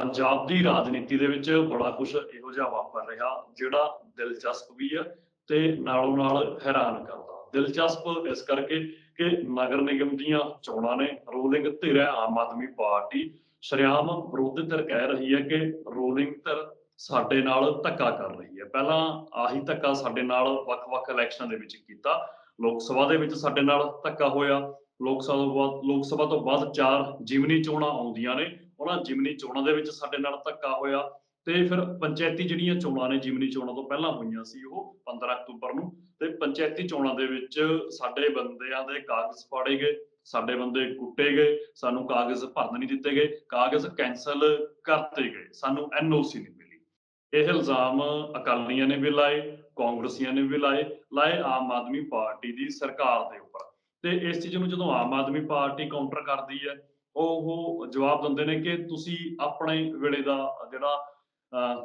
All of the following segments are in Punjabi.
ਪੰਜਾਬ ਦੀ ਰਾਜਨੀਤੀ ਦੇ ਵਿੱਚ ਬੜਾ ਕੁਝ ਇਹੋ ਜਿਹਾ ਵਾਪਰ ਰਿਹਾ, ਜਿਹੜਾ ਦਿਲਚਸਪ ਵੀ ਆ ਤੇ ਨਾਲੋਂ ਨਾਲ ਹੈਰਾਨ ਕਰਦਾ। ਦਿਲਚਸਪ ਇਸ ਕਰਕੇ ਕਿ ਨਗਰ ਨਿਗਮ ਦੀਆਂ ਚੋਣਾਂ ਨੇ ਰੂਲਿੰਗ ਧਿਰ ਆਮ ਆਦਮੀ ਪਾਰਟੀ ਸ਼ਰੇਆਮ ਵਿਰੋਧੀ ਧਿਰ ਕਹਿ ਰਹੀ ਹੈ ਕਿ ਰੋਲਿੰਗ ਧਿਰ ਸਾਡੇ ਨਾਲ ਧੱਕਾ ਕਰ ਰਹੀ ਹੈ। ਪਹਿਲਾਂ ਆਹੀ ਧੱਕਾ ਸਾਡੇ ਨਾਲ ਵੱਖ-ਵੱਖ ਇਲੈਕਸ਼ਨਾਂ ਦੇ ਵਿੱਚ ਕੀਤਾ। ਲੋਕ ਸਭਾ ਦੇ ਵਿੱਚ ਸਾਡੇ ਨਾਲ ਧੱਕਾ ਹੋਇਆ। ਲੋਕ ਸਭਾ ਤੋਂ ਬਾਅਦ, ਲੋਕ ਸਭਾ ਤੋਂ ਬਾਅਦ ਚਾਰ ਜਿਮਨੀ ਚੋਣਾਂ ਆਉਂਦੀਆਂ ਨੇ। ਉਹਨਾਂ ਜਿਮਨੀ ਚੋਣਾਂ ਦੇ ਵਿੱਚ ਸਾਡੇ ਨਾਲ ਧੱਕਾ ਹੋਇਆ ਤੇ ਫਿਰ ਪੰਚਾਇਤੀ ਜਿਹੜੀਆਂ ਚੋਣਾਂ ਨੇ ਜਿਮਨੀ ਚੋਣਾਂ ਤੋਂ ਪਹਿਲਾਂ ਹੋਈਆਂ ਸੀ ਉਹ 15 ਅਕਤੂਬਰ ਨੂੰ, ਤੇ ਪੰਚਾਇਤੀ ਚੋਣਾਂ ਦੇ ਵਿੱਚ ਸਾਡੇ ਬੰਦਿਆਂ ਦੇ ਕਾਗਜ਼ ਫਾੜੇ ਗਏ, ਸਾਡੇ ਬੰਦੇ ਕੁੱਟੇ ਗਏ, ਸਾਨੂੰ ਕਾਗਜ਼ ਭਰਨ ਨਹੀਂ ਦਿੱਤੇ ਗਏ, ਕਾਗਜ਼ ਕੈਨਸਲ ਕਰਤੇ ਗਏ, ਸਾਨੂੰ ਐਨਓਸੀ ਨਹੀਂ ਮਿਲੀ। ਇਹ ਇਲਜ਼ਾਮ ਅਕਾਲੀਆਂ ਨੇ ਵੀ ਲਾਏ, ਕਾਂਗਰਸੀਆਂ ਨੇ ਵੀ ਲਾਏ ਲਾਏ ਆਮ ਆਦਮੀ ਪਾਰਟੀ ਦੀ ਸਰਕਾਰ ਦੇ ਉੱਪਰ। ਤੇ ਇਸ ਚੀਜ਼ ਨੂੰ ਜਦੋਂ ਆਮ ਆਦਮੀ ਪਾਰਟੀ ਕਾਊਂਟਰ ਕਰਦੀ ਹੈ ਉਹ ਜਵਾਬ ਦਿੰਦੇ ਨੇ ਕਿ ਤੁਸੀਂ ਆਪਣੇ ਵੇਲੇ ਦਾ ਜਿਹੜਾ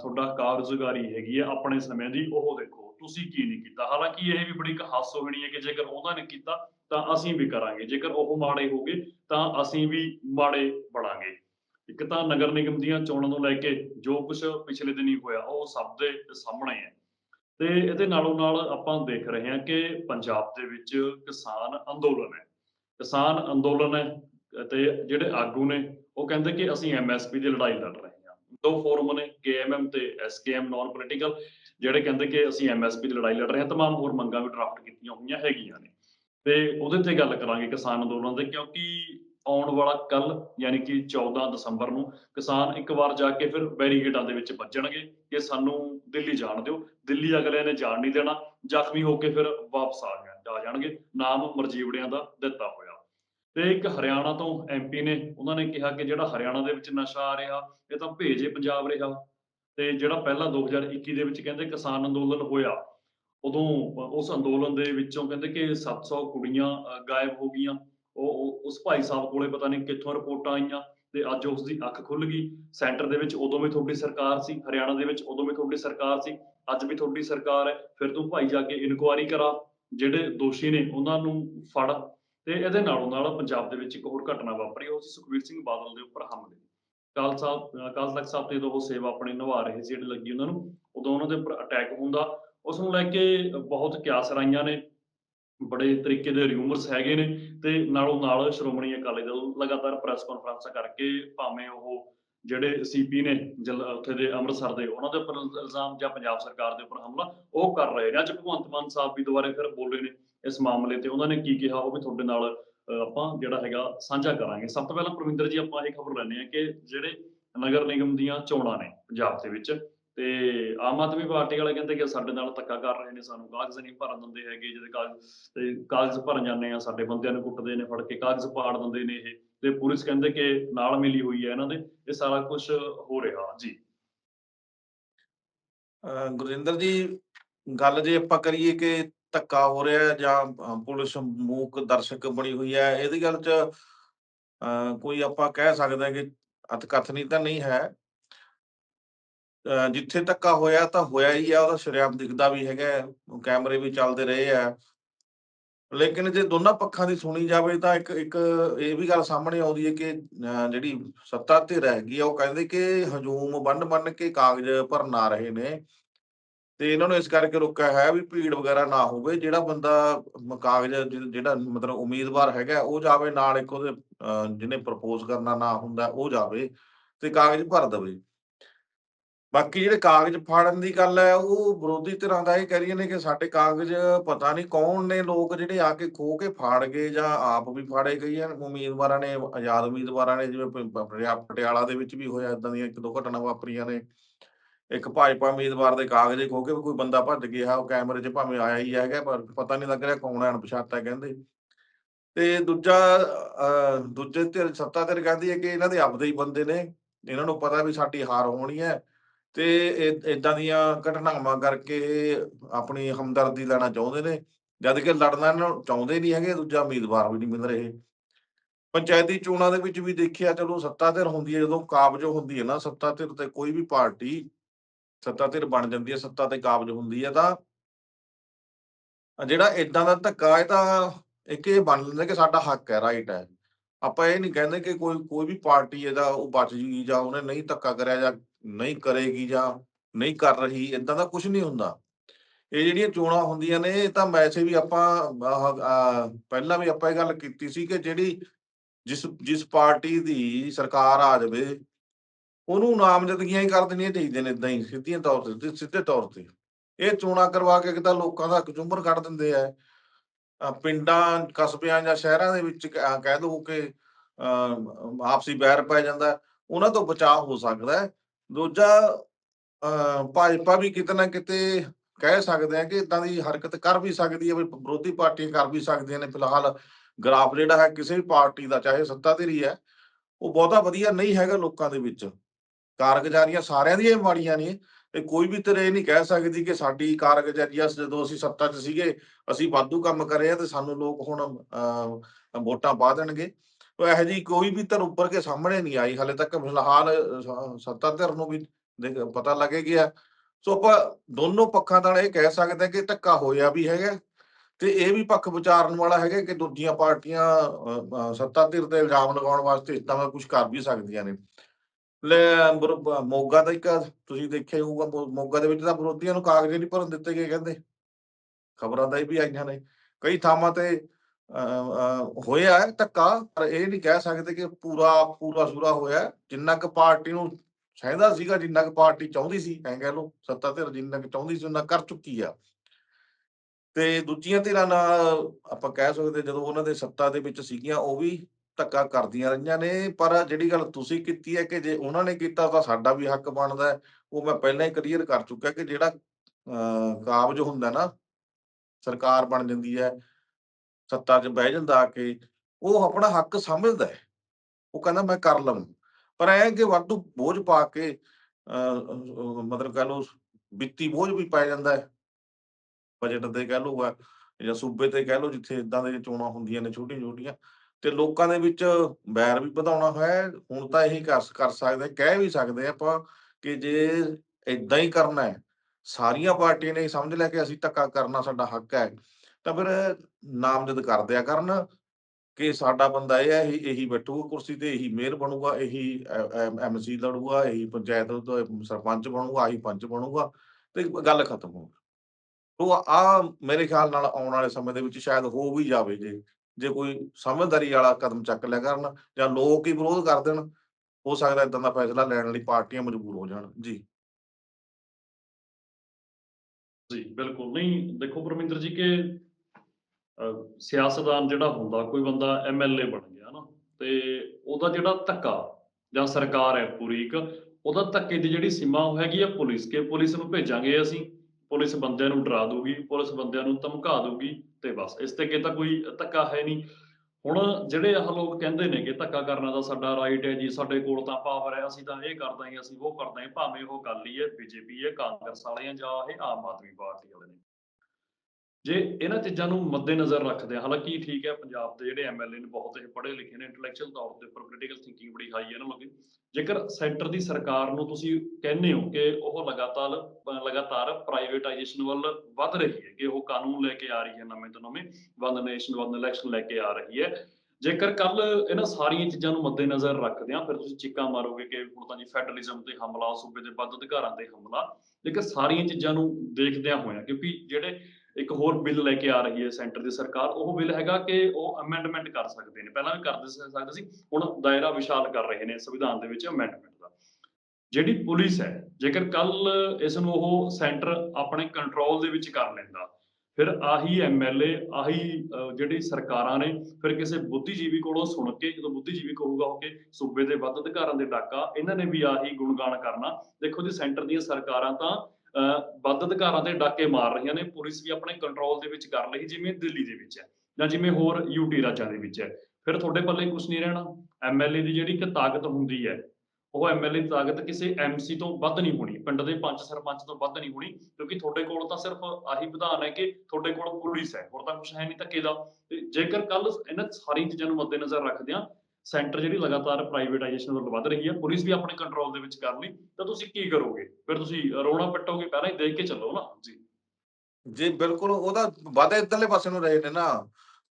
ਤੁਹਾਡਾ ਕਾਰਜਕਾਰੀ ਹੈਗੀ ਹੈ ਆਪਣੇ ਸਮੇਂ ਦੀ, ਉਹ ਦੇਖੋ, ਤੁਸੀਂ ਕੀ ਨਹੀਂ ਕੀਤਾ। ਹਾਲਾਂਕਿ ਇਹ ਵੀ ਬੜੀ ਹਾਸੋ ਹੋਣੀ ਹੈ ਕਿ ਜੇਕਰ ਉਹਨਾਂ ਨੇ ਕੀਤਾ, ਤਾਂ ਅਸੀਂ ਵੀ ਕਰਾਂਗੇ। ਜੇਕਰ ਉਹ ਮਾੜੇ ਹੋ ਤਾਂ ਅਸੀਂ ਵੀ ਮਾੜੇ ਬਣਾਂਗੇ। ਇੱਕ ਤਾਂ ਨਗਰ ਨਿਗਮ ਦੀਆਂ ਚੋਣਾਂ ਨੂੰ ਲੈ ਕੇ ਜੋ ਕੁਝ ਪਿਛਲੇ ਦਿਨੀ ਹੋਇਆ, ਉਹ ਸਭ ਦੇ ਸਾਹਮਣੇ ਹੈ। ਤੇ ਇਹਦੇ ਨਾਲੋਂ ਨਾਲ ਆਪਾਂ ਦੇਖ ਰਹੇ ਹਾਂ ਕਿ ਪੰਜਾਬ ਦੇ ਵਿੱਚ ਕਿਸਾਨ ਅੰਦੋਲਨ ਹੈ। ਕਿਸਾਨ ਅੰਦੋਲਨ ਹੈ ਤੇ ਜਿਹੜੇ ਆਗੂ ਨੇ ਉਹ ਕਹਿੰਦੇ ਕਿ ਅਸੀਂ ਐਮਐਸਪੀ ਦੀ ਲੜਾਈ ਲੜ ਰਹੇ ਹਾਂ ਦੋ ਫੋਰਮ ਨੇ ਕੇਐਮਐਮ ਤੇ ਐਸਕੇਐਮ ਨਾਨ ਪੋਲੀਟੀਕਲ ਜਿਹੜੇ ਕਹਿੰਦੇ ਕਿ ਅਸੀਂ ਐਮਐਸਪੀ ਦੀ ਲੜਾਈ ਲੜ ਰਹੇ ਹਾਂ तमाम ਹੋਰ ਮੰਗਾਂ ਵੀ ਡਰਾਫਟ ਕੀਤੀਆਂ ਹੋਈਆਂ ਹੈਗੀਆਂ ਨੇ ਤੇ ਉਹਦੇ ਤੇ ਗੱਲ ਕਰਾਂਗੇ ਕਿਸਾਨ ਅੰਦੋਲਨ ਦੇ ਕਿਉਂਕਿ ਆਉਣ ਵਾਲਾ ਕੱਲ ਯਾਨੀ ਕਿ 14 ਦਸੰਬਰ ਨੂੰ ਕਿਸਾਨ ਇੱਕ ਵਾਰ ਜਾ ਕੇ ਫਿਰ ਬੈਰੀਗੇਡਾਂ ਦੇ ਵਿੱਚ ਵੱਜਣਗੇ ਕਿ ਸਾਨੂੰ ਦਿੱਲੀ ਜਾਣ ਦਿਓ ਦਿੱਲੀ ਅਗਲੇ ਨੇ ਜਾਣ ਨਹੀਂ ਦੇਣਾ ਜ਼ਖਮੀ ਹੋ ਕੇ ਫਿਰ ਵਾਪਸ ਆ ਗਿਆ ਆ ਜਾਣਗੇ ਨਾਮ ਮਰਜੀਵੜਿਆਂ ਦਾ ਦਿੱਤਾ ਹੋਇਆ ਤੇ ਇੱਕ ਹਰਿਆਣਾ ਤੋਂ ਐਮਪੀ ਨੇ, ਉਹਨਾਂ ਨੇ ਕਿਹਾ ਕਿ ਜਿਹੜਾ ਹਰਿਆਣਾ ਦੇ ਵਿੱਚ ਨਸ਼ਾ ਆ ਰਿਹਾ, ਇਹ ਤਾਂ ਭੇਜੇ ਪੰਜਾਬ ਰਿਹਾ। ਤੇ ਜਿਹੜਾ ਪਹਿਲਾਂ 2021 ਦੇ ਵਿੱਚ ਕਹਿੰਦੇ ਕਿਸਾਨ ਅੰਦੋਲਨ ਹੋਇਆ, ਉਦੋਂ ਉਸ ਅੰਦੋਲਨ ਦੇ ਵਿੱਚੋਂ ਕਹਿੰਦੇ ਕਿ 700 ਕੁੜੀਆਂ ਗਾਇਬ ਹੋ ਗਈਆਂ। ਉਹ ਉਸ ਭਾਈ ਸਾਹਿਬ ਕੋਲੇ ਪਤਾ ਨਹੀਂ ਕਿੱਥੋਂ ਰਿਪੋਰਟਾਂ ਆਈਆਂ ਤੇ ਅੱਜ ਉਸ ਦੀ ਅੱਖ ਖੁੱਲ ਗਈ। ਸੈਂਟਰ ਦੇ ਵਿੱਚ ਉਦੋਂ ਵੀ ਤੁਹਾਡੀ ਸਰਕਾਰ ਸੀ, ਹਰਿਆਣਾ ਦੇ ਵਿੱਚ ਉਦੋਂ ਵੀ ਤੁਹਾਡੀ ਸਰਕਾਰ ਸੀ, ਅੱਜ ਵੀ ਤੁਹਾਡੀ ਸਰਕਾਰ ਹੈ। ਫਿਰ ਤੂੰ ਭਾਈ ਜਾ ਕੇ ਇਨਕੁਆਇਰੀ ਕਰਾ। ਜਿਹੜੇ ਦੋਸ਼ੀ ਨੇ, ਉਹਨਾਂ ਨੂੰ ਫੜ ਤੇ ਇਹਦੇ ਨਾਲੋਂ ਨਾਲ ਪੰਜਾਬ ਦੇ ਵਿੱਚ ਇੱਕ ਹੋਰ ਘਟਨਾ ਵਾਪਰੀ, ਉਹ ਸੀ ਸੁਖਬੀਰ ਸਿੰਘ ਬਾਦਲ ਦੇ ਉੱਪਰ ਹਮਲੇ। ਕਾਲ ਸਾਹਿਬ ਅਕਾਲ ਤਖਤ ਸਾਹਿਬ ਤੇ ਜਦੋਂ ਉਹ ਸੇਵਾ ਆਪਣੀ ਨਿਭਾ ਰਹੇ ਸੀ, ਜਿਹੜੀ ਲੱਗੀ ਉਹਨਾਂ ਨੂੰ, ਉਦੋਂ ਉਹਨਾਂ ਦੇ ਉੱਪਰ ਅਟੈਕ ਹੁੰਦਾ ਉਸ ਨੂੰ ਲੈ ਕੇ ਬਹੁਤ ਕਿਆਸ ਰਾਈਆਂ ਨੇ, ਬੜੇ ਤਰੀਕੇ ਦੇ ਰਿਊਮਰਸ ਹੈਗੇ ਨੇ, ਤੇ ਨਾਲੋਂ ਨਾਲ ਸ਼੍ਰੋਮਣੀ ਅਕਾਲੀ ਦਲ ਲਗਾਤਾਰ ਪ੍ਰੈਸ ਕਾਨਫਰੰਸਾਂ ਕਰਕੇ ਭਾਵੇਂ ਉਹ ਜਿਹੜੇ ਸੀਪੀ ਨੇ, ਜਲ- ਉੱਥੇ ਦੇ ਅੰਮ੍ਰਿਤਸਰ ਦੇ, ਉਹਨਾਂ ਦੇ ਉੱਪਰ ਇਲ- ਇਲਜ਼ਾਮ ਜਾਂ ਪੰਜਾਬ ਸਰਕਾਰ ਦੇ ਉੱਪਰ ਹਮਲਾ, ਉਹ ਕਰ ਰਹੇ ਨੇ। ਅੱਜ ਭਗਵੰਤ ਮਾਨ ਸਾਹਿਬ ਵੀ ਦੁਬਾਰੇ ਫਿਰ ਬੋਲੇ ਨੇ ਇਸ ਮਾਮਲੇ ਤੇ ਉਹਨਾਂ ਨੇ ਕੀ ਕਿਹਾ ਉਹ ਵੀ ਤੁਹਾਡੇ ਨਾਲ ਆਪਾਂ ਜਿਹੜਾ ਹੈਗਾ ਸਾਂਝਾ ਕਰਾਂਗੇ। ਸਭ ਤੋਂ ਪਹਿਲਾਂ ਪ੍ਰਵਿੰਦਰ ਜੀ, ਆਪਾਂ ਇਹ ਖਬਰ ਲੈਣੇ ਆ ਕਿ ਜਿਹੜੇ ਨਗਰ ਨਿਗਮ ਦੀਆਂ ਚੋਣਾਂ ਨੇ ਪੰਜਾਬ ਦੇ ਵਿੱਚ ਤੇ ਆਮ ਆਦਮੀ ਪਾਰਟੀ ਵਾਲੇ ਕਹਿੰਦੇ ਕਿ ਸਾਡੇ ਨਾਲ ਧੱਕਾ ਕਰ ਰਹੇ ਨੇ, ਸਾਨੂੰ ਕਾਗਜ਼ ਨਹੀਂ ਭਰਨ ਦਿੰਦੇ ਹੈਗੇ, ਜਿਹਦੇ ਕਾਗਜ਼ ਤੇ ਕਾਗਜ਼ ਭਰਨ ਜਾਂਦੇ ਆ ਸਾਡੇ ਬੰਦਿਆਂ ਨੂੰ ਕੁੱਟਦੇ ਨੇ, ਫੜ ਕੇ ਕਾਗਜ਼ ਪਾੜ ਦਿੰਦੇ ਨੇ ਇਹ ਤੇ ਪੁਲਿਸ ਕਹਿੰਦੇ ਕਿ ਨਾਲ ਮਿਲੀ ਹੋਈ ਹੈ ਇਹਨਾਂ ਦੇ, ਇਹ ਸਾਰਾ ਕੁਝ ਹੋ ਰਿਹਾ। ਜੀ। ਅਹ, ਗੁਰਜਿੰਦਰ ਜੀ, ਗੱਲ ਜੇ ਆਪਾਂ ਕਰੀਏ ਕਿ ਧੱਕਾ ਹੋ ਰਿਹਾ ਜਾਂ ਪੁਲਿਸ ਮੂਕ ਦਰਸ਼ਕ ਬਣੀ ਹੋਈ ਹੈ ਇਹਦੀ ਗੱਲ 'ਚ ਕੋਈ ਆਪਾਂ ਕਹਿ ਸਕਦੇ ਕਿ ਅਤਕਥਨੀ ਤਾਂ ਨਹੀਂ ਹੈ। ਜਿੱਥੇ ਧੱਕਾ ਹੋਇਆ ਤਾਂ ਹੋਇਆ ਹੀ ਆ ਉਹਦਾ ਸ਼ਰੇਆਮ ਦਿਖਦਾ ਵੀ ਹੈਗਾ ਕੈਮਰੇ ਵੀ ਚੱਲਦੇ ਰਹੇ ਆ। ਲੇਕਿਨ ਜੇ ਦੋਨਾਂ ਪੱਖਾਂ ਦੀ ਸੁਣੀ ਜਾਵੇ ਤਾਂ ਇੱਕ ਇੱਕ ਇਹ ਵੀ ਗੱਲ ਸਾਹਮਣੇ ਆਉਂਦੀ ਹੈ ਕਿ ਅਹ, ਜਿਹੜੀ ਸੱਤਾ ਧਿਰ ਹੈਗੀ ਆ ਉਹ ਕਹਿੰਦੇ ਕਿ ਹਜੂਮ ਬੰਨ ਬੰਨ ਕੇ ਕਾਗਜ਼ ਭਰਨ ਆ ਰਹੇ ਨੇ। ਤੇ ਇਹਨਾਂ ਨੂੰ ਇਸ ਕਰਕੇ ਰੋਕਿਆ ਹੈ ਵੀ ਭੀੜ ਵਗੈਰਾ ਨਾ ਹੋਵੇ, ਜਿਹੜਾ ਬੰਦਾ ਕਾਗਜ਼ ਜਿਹੜਾ ਮਤਲਬ ਉਮੀਦਵਾਰ ਹੈਗਾ, ਉਹ ਜਾਵੇ ਨਾਲ ਇੱਕ ਉਹਦੇ ਜਿਹਨੇ ਪ੍ਰਪੋਜ਼ ਕਰਨਾ ਨਾ ਹੁੰਦਾ, ਉਹ ਜਾਵੇ ਤੇ ਕਾਗਜ਼ ਭਰ ਦੇਵੇ। ਬਾਕੀ ਜਿਹੜੇ ਕਾਗਜ਼ ਫਾੜਨ ਦੀ ਗੱਲ ਹੈ, ਉਹ ਵਿਰੋਧੀ ਧਿਰਾਂ ਦਾ ਇਹ ਕਹਿ ਰਹੀਆਂ ਨੇ ਕਿ ਸਾਡੇ ਕਾਗਜ਼ ਪਤਾ ਨਹੀਂ ਕੌਣ ਨੇ ਲੋਕ ਜਿਹੜੇ ਆ ਕੇ ਖੋ ਕੇ ਫਾੜ ਗਏ ਜਾਂ ਆਪ ਵੀ ਫਾੜੇ ਗਏ ਹਨ। ਉਮੀਦਵਾਰਾਂ ਨੇ, ਆਜ਼ਾਦ ਉਮੀਦਵਾਰਾਂ ਨੇ, ਜਿਵੇਂ ਪਟਿਆਲਾ ਦੇ ਵਿੱਚ ਵੀ ਹੋਇਆ ਇਦਾਂ ਦੀਆਂ ਇੱਕ ਦੋ ਘਟਨਾ ਵਾਪਰੀਆਂ ਨੇ। ਇੱਕ ਭਾਜਪਾ ਉਮੀਦਵਾਰ ਦੇ ਕਾਗਜ਼ੇ ਖੋ ਕੇ ਵੀ ਕੋਈ ਬੰਦਾ ਭੱਜ ਗਿਆ, ਉਹ ਕੈਮਰੇ 'ਚ ਭਾਵੇਂ ਆਇਆ ਹੀ ਹੈਗਾ, ਪਰ ਪਤਾ ਨਹੀਂ ਲੱਗ ਰਿਹਾ ਕੌਣ ਹੈ, ਅਣਪਛਾਤਾ ਕਹਿੰਦੇ। ਤੇ ਦੂਜਾ ਦੂਜੇ ਧਿਰ, ਸੱਤਾ ਧਿਰ ਕਹਿੰਦੀ ਹੈ ਕਿ ਇਹਨਾਂ ਦੇ ਆਪਦੇ ਹੀ ਬੰਦੇ ਨੇ, ਇਹਨਾਂ ਨੂੰ ਪਤਾ ਵੀ ਸਾਡੀ ਹਾਰ ਹੋਣੀ ਹੈ। ਤੇ ਇਦਾਂ ਦੀਆਂ ਘਟਨਾਵਾਂ ਕਰਕੇ ਆਪਣੀ ਹਮਦਰਦੀ ਲੈਣਾ ਚਾਹੁੰਦੇ ਨੇ, ਜਦ ਕਿ ਲੜਨਾ ਇਹਨਾਂ ਨੂੰ ਚਾਹੁੰਦੇ ਨਹੀਂ ਹੈਗੇ, ਦੂਜਾ ਉਮੀਦਵਾਰ ਵੀ ਨਹੀਂ ਮਿਲ ਰਹੇ। ਪੰਚਾਇਤੀ ਚੋਣਾਂ ਦੇ ਵਿੱਚ ਵੀ ਦੇਖਿਆ, ਚਲੋ ਸੱਤਾ ਧਿਰ ਹੁੰਦੀ ਹੈ, ਜਦੋਂ ਕਾਬਜ ਹੁੰਦੀ ਹੈ ਨਾ, ਸੱਤਾ ਧਿਰ ਤੇ ਕੋਈ ਵੀ ਪਾਰਟੀ ਸੱਤਾ ਧਿਰ ਬਣ ਜਾਂਦੀ ਹੈ, ਸੱਤਾ ਤੇ ਕਾਬਜ ਹੁੰਦੀ ਹੈ, ਤਾਂ ਜਿਹੜਾ ਇਦਾਂ ਦਾ ਧੱਕਾ ਇਹ ਤਾਂ ਇੱਕ ਇਹ ਬਣ ਲੈਂਦਾ ਕਿ ਸਾਡਾ ਹੱਕ ਹੈ ਰਾਈਟ ਹੈ। ਆਪਾਂ ਇਹ ਨਹੀਂ ਕਹਿੰਦੇ ਕਿ ਕੋਈ ਕੋਈ ਵੀ ਪਾਰਟੀ ਇਹਦਾ ਉਹ ਬਚ ਜੂਗੀ ਜਾਂ ਉਹਨੇ ਨਹੀਂ ਧੱਕਾ ਕਰਿਆ ਜਾਂ ਨਹੀਂ ਕਰੇਗੀ ਜਾਂ ਨਹੀਂ ਕਰ ਰਹੀ ਇਦਾਂ ਦਾ ਕੁਝ ਨਹੀਂ ਹੁੰਦਾ। ਇਹ ਜਿਹੜੀਆਂ ਚੋਣਾਂ ਹੁੰਦੀਆਂ ਨੇ, ਇਹ ਤਾਂ ਵੈਸੇ ਵੀ ਆਪਾਂ ਪਹਿਲਾਂ ਵੀ ਆਪਾਂ ਇਹ ਗੱਲ ਕੀਤੀ ਸੀ ਕਿ ਜਿਹੜੀ ਜਿਸ ਜਿਸ ਪਾਰਟੀ ਦੀ ਸਰਕਾਰ ਆ ਜਾਵੇ ਉਹਨੂੰ ਨਾਮਜ਼ਦਗੀਆਂ ਹੀ ਕਰ ਦੇਣੀਆਂ ਚਾਹੀਦੀਆਂ ਨੇ ਇਦਾਂ ਹੀ, ਸਿੱਧੀਆਂ ਤੌਰ ਤੇ ਸਿੱਧੇ ਤੌਰ ਤੇ। ਇਹ ਚੋਣਾਂ ਕਰਵਾ ਕੇ ਕਿਤਾ ਲੋਕਾਂ ਦਾ ਕਚੁੰਬਰ ਕੱਢ ਦਿੰਦੇ ਆ। ਪਿੰਡਾਂ, ਕਸਬਿਆਂ ਜਾਂ ਸ਼ਹਿਰਾਂ ਦੇ ਵਿੱਚ ਕਹਿ ਦੋ ਕਿ, ਅਹ ਆਪਸੀ ਬੈਰ ਪੈ ਜਾਂਦਾ, ਉਹਨਾਂ ਤੋਂ ਬਚਾਅ ਹੋ ਸਕਦਾ ਹੈ। ਦੂਜਾ, ਅਹ ਭਾਜਪਾ ਵੀ ਕਿਤੇ ਨਾ ਕਿਤੇ ਕਹਿ ਸਕਦੇ ਆ ਕਿ ਇਦਾਂ ਦੀ ਹਰਕਤ ਕਰ ਵੀ ਸਕਦੀ ਹੈ, ਵੀ ਵਿਰੋਧੀ ਪਾਰਟੀਆਂ ਕਰ ਵੀ ਸਕਦੀਆਂ ਨੇ। ਫਿਲਹਾਲ ਗ੍ਰਾਫ ਜਿਹੜਾ ਹੈ, ਕਿਸੇ ਵੀ ਪਾਰਟੀ ਦਾ, ਚਾਹੇ ਸੱਤਾਧਾਰੀ ਹੈ, ਉਹ ਬਹੁਤਾ ਵਧੀਆ ਨਹੀਂ ਹੈਗਾ ਲੋਕਾਂ ਦੇ ਵਿੱਚ। ਕਾਰਗੁਜ਼ਾਰੀਆਂ ਸਾਰਿਆਂ ਦੀਆਂ ਮਾੜੀਆਂ ਨੇ ਤੇ ਕੋਈ ਵੀ ਤੇਰੇ ਇਹ ਨਹੀਂ ਕਹਿ ਸਕਦੀ ਕਿ ਸਾਡੀ ਕਾਰਗੁਜ਼ਾਰੀਆਂ ਜਦੋਂ ਅਸੀਂ ਸੱਤਾ 'ਚ ਸੀਗੇ ਅਸੀਂ ਵਾਧੂ ਕੰਮ ਕਰੇ ਆ ਤੇ ਸਾਨੂੰ ਲੋਕ ਹੁਣ ਅਹ, ਵੋਟਾਂ ਪਾ ਦੇਣਗੇ। ਉਹ ਇਹੋ ਜੀ ਕੋਈ ਵੀ ਧਰ ਉੱਪਰ ਕੇ ਸਾਹਮਣੇ ਨਹੀਂ ਆਈ ਹਾਲੇ ਤੱਕ ਫਿਲਹਾਲ ਸੱਤਾ ਧਿਰ ਨੂੰ ਵੀ ਪਤਾ ਲੱਗੇ ਗਿਆ ਸੋ ਆਪਾਂ ਦੋਨੋਂ ਪੱਖਾਂ ਨਾਲ ਇਹ ਕਹਿ ਸਕਦੇ ਹਾਂ ਕਿ ਧੱਕਾ ਹੋਇਆ ਵੀ ਹੈਗਾ ਤੇ ਇਹ ਵੀ ਪੱਖ ਵਿਚਾਰਨ ਵਾਲਾ ਹੈਗਾ ਕਿ ਦੂਜੀਆਂ ਪਾਰਟੀਆਂ ਸੱਤਾ ਧਿਰ ਤੇ ਇਲਜ਼ਾਮ ਲਗਾਉਣ ਵਾਸਤੇ ਇਦਾਂ ਦਾ ਕੁਝ ਕਰ ਵੀ ਸਕਦੀਆਂ ਨੇ। ਮੋਗਾ ਦਾ ਇੱਕ ਤੁਸੀਂ ਦੇਖਿਆ ਹੋਊਗਾ ਮੋਗਾ ਦੇ ਵਿੱਚ ਤਾਂ ਵਿਰੋਧੀਆਂ ਨੂੰ ਕਾਗਜ਼ ਹੀ ਨਹੀਂ ਭਰਨ ਦਿੱਤੇ ਗਏ ਕਹਿੰਦੇ। ਖਬਰਾਂ ਤਾਂ ਇਹ ਵੀ ਆਈਆਂ ਨੇ। ਕਈ ਥਾਵਾਂ ਤੇ ਹੋਇਆ ਧੱਕਾ, ਪਰ ਇਹ ਨਹੀਂ ਕਹਿ ਸਕਦੇ ਕਿ ਪੂਰਾ ਪੂਰਾ ਸੂਰਾ ਹੋਇਆ ਜਿੰਨਾ ਕੁ ਪਾਰਟੀ ਨੂੰ ਚਾਹੀਦਾ ਸੀਗਾ, ਜਿੰਨਾ ਕੁ ਪਾਰਟੀ ਚਾਹੁੰਦੀ ਸੀ, ਐਂ ਕਹਿ ਲਓ, ਸੱਤਾ ਧਿਰ ਜਿੰਨਾ ਕੁ ਚਾਹੁੰਦੀ ਸੀ, ਉਹਨਾਂ ਕਰ ਚੁੱਕੀ ਆ। ਤੇ ਦੂਜੀਆਂ ਧਿਰਾਂ ਨਾਲ ਆਪਾਂ ਕਹਿ ਸਕਦੇ ਜਦੋਂ ਉਹਨਾਂ ਦੇ ਸੱਤਾ ਦੇ ਵਿੱਚ ਸੀਗੀਆਂ, ਉਹ ਵੀ ਧੱਕਾ ਕਰਦੀਆਂ ਰਹੀਆਂ ਨੇ ਪਰ ਜਿਹੜੀ ਗੱਲ ਤੁਸੀਂ ਕੀਤੀ ਹੈ ਕਿ ਜੇ ਉਹਨਾਂ ਨੇ ਕੀਤਾ ਤਾਂ ਸਾਡਾ ਵੀ ਹੱਕ ਬਣਦਾ ਹੈ। ਉਹ ਮੈਂ ਪਹਿਲਾਂ ਹੀ ਕਲੀਅਰ ਕਰ ਚੁੱਕਿਆ ਕਿ ਜਿਹੜਾ ਕਾਬਜ ਹੁੰਦਾ ਨਾ ਸਰਕਾਰ ਬਣ ਜਾਂਦੀ ਹੈ ਸੱਤਾ 'ਚ ਬਹਿ ਜਾਂਦਾ ਆ ਕੇ ਉਹ ਆਪਣਾ ਹੱਕ ਸਮਝਦਾ ਹੈ। ਉਹ ਕਹਿੰਦਾ ਮੈਂ ਕਰ ਲਵਾਂ। ਪਰ ਐ ਕਿ ਵਾਧੂ ਬੋਝ ਪਾ ਕੇ ਅਹ, ਮਤਲਬ ਕਹ ਲਓ ਵਿੱਤੀ ਬੋਝ ਵੀ ਪੈ ਜਾਂਦਾ ਹੈ। ਬਜਟ ਤੇ ਕਹਿ ਲਓ ਜਾਂ ਸੂਬੇ ਤੇ ਕਹਿ ਲਓ ਜਿੱਥੇ ਇਦਾਂ ਦੇ ਚੋਣਾਂ ਹੁੰਦੀਆਂ ਨੇ ਛੋਟੀਆਂ ਛੋਟੀਆਂ ਤੇ ਲੋਕਾਂ ਦੇ ਵਿੱਚ ਬੈਰ ਵੀ ਵਧਾਉਣਾ ਹੈ। ਹੁਣ ਤਾਂ ਇਹੀ ਕਰ ਕਰ ਸਕਦੇ, ਕਹਿ ਵੀ ਸਕਦੇ ਆਪਾਂ ਕਿ ਜੇ ਇਦਾਂ ਹੀ ਕਰਨਾ ਹੈ, ਸਾਰੀਆਂ ਪਾਰਟੀਆਂ ਨੇ ਸਮਝ ਲਿਆ ਕਿ ਅਸੀਂ ਧੱਕਾ ਕਰਨਾ ਸਾਡਾ ਹੱਕ ਹੈ, ਤਾਂ ਫਿਰ ਨਾਮਜ਼ਦ ਕਰ ਦਿਆ ਕਰਨ ਕਿ ਸਾਡਾ ਬੰਦਾ ਇਹ ਹੈ, ਇਹੀ ਇਹੀ ਬੈਠੂਗਾ ਕੁਰਸੀ ਤੇ, ਇਹੀ ਮੇਅਰ ਬਣੂਗਾ, ਇਹੀ ਐਮਸੀ ਲੜੂਗਾ, ਇਹੀ ਪੰਚਾਇਤ ਦਾ ਸਰਪੰਚ ਬਣੂਗਾ, ਆਹੀ ਪੰਚ ਬਣੂਗਾ ਤੇ ਗੱਲ ਖਤਮ ਹੋ ਗਈ ਉਹ ਆ, ਮੇਰੇ ਖਿਆਲ ਨਾਲ ਆਉਣ ਵਾਲੇ ਸਮੇਂ ਦੇ ਵਿੱਚ ਸ਼ਾਇਦ ਹੋ ਵੀ ਜਾਵੇ ਜੇ ਜੇ ਕੋਈ ਸਮਝਦਾਰੀ ਵਾਲਾ ਕਦਮ ਚੱਕ ਲਿਆ ਕਰਨ ਜਾਂ ਲੋਕ ਹੀ ਵਿਰੋਧ ਕਰ ਦੇਣ, ਹੋ ਸਕਦਾ ਇਦਾਂ ਦਾ ਫੈਸਲਾ ਲੈਣ ਲਈ ਪਾਰਟੀਆਂ ਮਜਬੂਰ ਹੋ ਜਾਣ। ਜੀ। ਜੀ, ਬਿਲਕੁਲ। ਨਹੀਂ, ਦੇਖੋ ਪਰਮਿੰਦਰ ਜੀ ਕਿ ਸਿਆਸਤਦਾਨ ਜਿਹੜਾ ਹੁੰਦਾ, ਕੋਈ ਬੰਦਾ ਐਮਐਲਏ ਬਣ ਗਿਆ ਨਾ ਤੇ ਉਹਦਾ ਜਿਹੜਾ ਧੱਕਾ ਜਾਂ ਸਰਕਾਰ ਹੈ ਪੂਰੀ ਇੱਕ, ਉਹਦਾ ਧੱਕੇ ਦੀ ਜਿਹੜੀ ਸੀਮਾ ਹੈਗੀ ਆ ਪੁਲਿਸ, ਕੇ ਪੁਲਿਸ ਨੂੰ ਭੇਜਾਂਗੇ ਅਸੀਂ। ਪੁਲਿਸ ਬੰਦਿਆਂ ਨੂੰ ਡਰਾ ਦੂਗੀ ਪੁਲਿਸ ਬੰਦਿਆਂ ਨੂੰ ਧਮਕਾ ਦੂਗੀ ਤੇ ਬਸ, ਇਸ ਤੇ ਕਿ ਤਾਂ ਕੋਈ ਧੱਕਾ ਹੈ ਨਹੀਂ। ਹੁਣ ਜਿਹੜੇ ਆਹ ਲੋਕ ਕਹਿੰਦੇ ਨੇ ਕਿ ਧੱਕਾ ਕਰਨਾ ਤਾਂ ਸਾਡਾ ਰਾਈਟ ਹੈ ਜੀ, ਸਾਡੇ ਕੋਲ ਤਾਂ ਪਾਵਰ ਹੈ, ਅਸੀਂ ਤਾਂ ਇਹ ਕਰਦਾ ਹੀ, ਅਸੀਂ ਉਹ ਕਰਦਾ ਹੀ, ਭਾਵੇਂ ਉਹ ਗੱਲ ਹੀ ਹੈ ਬੀਜੇਪੀ ਹੈ, ਕਾਂਗਰਸ ਵਾਲੇ ਆ ਜਾਂ ਇਹ ਆਮ ਆਦਮੀ ਪਾਰਟੀ ਵਾਲੇ ਨੇ। ਜੇ ਇਹਨਾਂ ਚੀਜ਼ਾਂ ਨੂੰ ਮੱਦੇਨਜ਼ਰ ਰੱਖਦੇ ਆ, ਹਾਲਾਂਕਿ ਠੀਕ ਹੈ ਪੰਜਾਬ ਦੇ ਜਿਹੜੇ ਐਮਐਲਏ ਨੇ ਬਹੁਤ ਇਹ ਪੜ੍ਹੇ ਲਿਖੇ ਨੇ ਇੰਟੈਲੈਕਚੁਅਲ ਤੌਰ ਤੇ ਉੱਪਰ ਕ੍ਰਿਟੀਕਲ ਥਿੰਕਿੰਗ ਬੜੀ ਹਾਈ ਹੈ ਨਾ ਲੋਕੀ ਜੇਕਰ ਸੈਂਟਰ ਦੀ ਸਰਕਾਰ ਨੂੰ ਤੁਸੀਂ ਕਹਿੰਦੇ ਹੋ ਕਿ ਉਹ ਲਗਾਤਾਰ ਲਗਾਤਾਰ ਪ੍ਰਾਈਵੇਟਾਈਜੇਸ਼ਨ ਵੱਲ ਵੱਧ ਰਹੀ ਹੈ, ਕਿ ਉਹ ਕਾਨੂੰਨ ਲੈ ਕੇ ਆ ਰਹੀ ਹੈ ਨਵੇਂ ਤੋਂ ਨਵੇਂ, ਵਨ ਨੇਸ਼ਨ ਵਨ ਇਲੈਕਸ਼ਨ ਲੈ ਕੇ ਆ ਰਹੀ ਹੈ, ਜੇਕਰ ਕੱਲ ਇਹਨਾਂ ਸਾਰੀਆਂ ਚੀਜ਼ਾਂ ਨੂੰ ਮੱਦੇਨਜ਼ਰ ਰੱਖਦੇ ਆ ਫਿਰ ਤੁਸੀਂ ਚੀਕਾਂ ਮਾਰੋਗੇ ਕਿ ਹੁਣ ਤਾਂ ਜੀ ਫੈਡਰਲਿਜ਼ਮ ਤੇ ਹਮਲਾ, ਸੂਬੇ ਦੇ ਵੱਧ ਅਧਿਕਾਰਾਂ ਤੇ ਹਮਲਾ, ਜੇਕਰ ਸਾਰੀਆਂ ਚੀਜ਼ਾਂ ਨੂੰ ਦੇਖਦਿਆਂ ਹੋਇਆ, ਕਿਉਂਕਿ ਜਿਹੜੇ ਇੱਕ ਹੋਰ ਬਿੱਲ ਲੈ ਕੇ ਆ ਰਹੀ ਹੈ ਸੈਂਟਰ ਦੀ ਸਰਕਾਰ, ਉਹ ਬਿੱਲ ਹੈਗਾ ਕਿ ਉਹ ਅਮੈਂਡਮੈਂਟ ਕਰ ਸਕਦੇ ਨੇ। ਪਹਿਲਾਂ ਵੀ ਕਰਦੇ ਸਕਦੇ ਸੀ, ਹੁਣ ਦਾਇਰਾ ਵਿਸ਼ਾਲ ਕਰ ਰਹੇ ਨੇ ਸੰਵਿਧਾਨ ਦੇ ਵਿੱਚ ਅਮੈਂਡਮੈਂਟ ਦਾ। ਜਿਹੜੀ ਪੁਲਿਸ ਹੈ, ਜੇਕਰ ਕੱਲ ਇਸ ਨੂੰ ਉਹ ਸੈਂਟਰ ਆਪਣੇ ਕੰਟਰੋਲ ਦੇ ਵਿੱਚ ਕਰ ਲੈਂਦਾ, ਫਿਰ ਆਹੀ ਐਮਐਲਏ ਆਹੀ ਜਿਹੜੀ ਸਰਕਾਰਾਂ ਨੇ, ਫਿਰ ਕਿਸੇ ਬੁੱਧੀਜੀਵੀ ਕੋਲੋਂ ਸੁਣ ਕੇ, ਜਦੋਂ ਬੁੱਧੀਜੀਵੀ ਕਹੂਗਾ ਹੋ ਕੇ ਸੂਬੇ ਦੇ ਵੱਧ ਅਧਿਕਾਰਾਂ ਦੇ ਡਾਕਾ, ਇਹਨਾਂ ਨੇ ਵੀ ਆਹੀ ਗੁਣਗਾਨ ਕਰਨਾ। ਦੇਖੋ ਜੀ, ਸੈਂਟਰ ਦੀਆਂ ਸਰਕਾਰਾਂ ਤਾਂ ਵੱਧ ਅਧਿਕਾਰਾਂ ਦੇ ਡਾਕੇ ਮਾਰ ਰਹੀਆਂ ਨੇ। ਪੁਲਿਸ ਵੀ ਆਪਣੇ ਕੰਟਰੋਲ ਦੇ ਵਿੱਚ ਕਰ ਲਈ, ਜਿਵੇਂ ਦਿੱਲੀ ਦੇ ਵਿੱਚ ਹੈ ਜਾਂ ਜਿਵੇਂ ਹੋਰ ਯੂਟੀ ਰਾਜਾਂ ਦੇ ਵਿੱਚ ਹੈ। ਫਿਰ ਤੁਹਾਡੇ ਪੱਲੇ ਕੁਝ ਨਹੀਂ ਰਹਿਣਾ। ਐਮਐਲਏ ਦੀ ਜਿਹੜੀ ਕਿ ਤਾਕਤ ਹੁੰਦੀ ਹੈ, ਉਹ ਐਮਐਲਏ ਦੀ ਤਾਕਤ ਕਿਸੇ ਐਮਸੀ ਤੋਂ ਵੱਧ ਨਹੀਂ ਹੋਣੀ। ਪਿੰਡ ਦੇ ਪੰਚ ਸਰਪੰਚ ਤੋਂ ਵੱਧ ਨਹੀਂ ਹੋਣੀ, ਕਿਉਂਕਿ ਤੁਹਾਡੇ ਕੋਲ ਤਾਂ ਸਿਰਫ ਆਹੀ ਵਿਧਾਨ ਹੈ ਕਿ ਤੁਹਾਡੇ ਕੋਲ ਪੁਲਿਸ ਹੈ। ਹੋਰ ਤਾਂ ਕੁਝ ਹੈ ਨਹੀਂ ਧੱਕੇ ਦਾ। ਜੇਕਰ ਕੱਲ ਇਹਨਾਂ ਸਾਰੀਆਂ ਚੀਜ਼ਾਂ ਨੂੰ ਮੱਦੇਨਜ਼ਰ ਰੱਖਦਿਆਂ ਸੈਂਟਰ ਜਿਹੜੀ ਲਗਾਤਾਰ ਪ੍ਰਾਈਵੇਟਾਈਜੇਸ਼ਨ ਵੱਲ ਵੱਧ ਰਹੀ ਹੈ, ਪੁਲਿਸ ਵੀ ਆਪਣੇ ਕੰਟਰੋਲ ਦੇ ਵਿੱਚ ਕਰ ਲਈ, ਤਾਂ ਤੁਸੀਂ ਕੀ ਕਰੋਗੇ? ਫਿਰ ਤੁਸੀਂ ਰੋਣਾ ਪੱਟੋਗੇ, ਪਹਿਲਾਂ ਹੀ ਦੇਖ ਕੇ ਚੱਲੋ ਨਾ, ਜੀ। ਜੀ, ਬਿਲਕੁਲ, ਉਹਦਾ ਵਾਅਦੇ ਇੱਧਰਲੇ ਪਾਸੇ ਨੂੰ ਰਹੇ ਨੇ ਨਾ।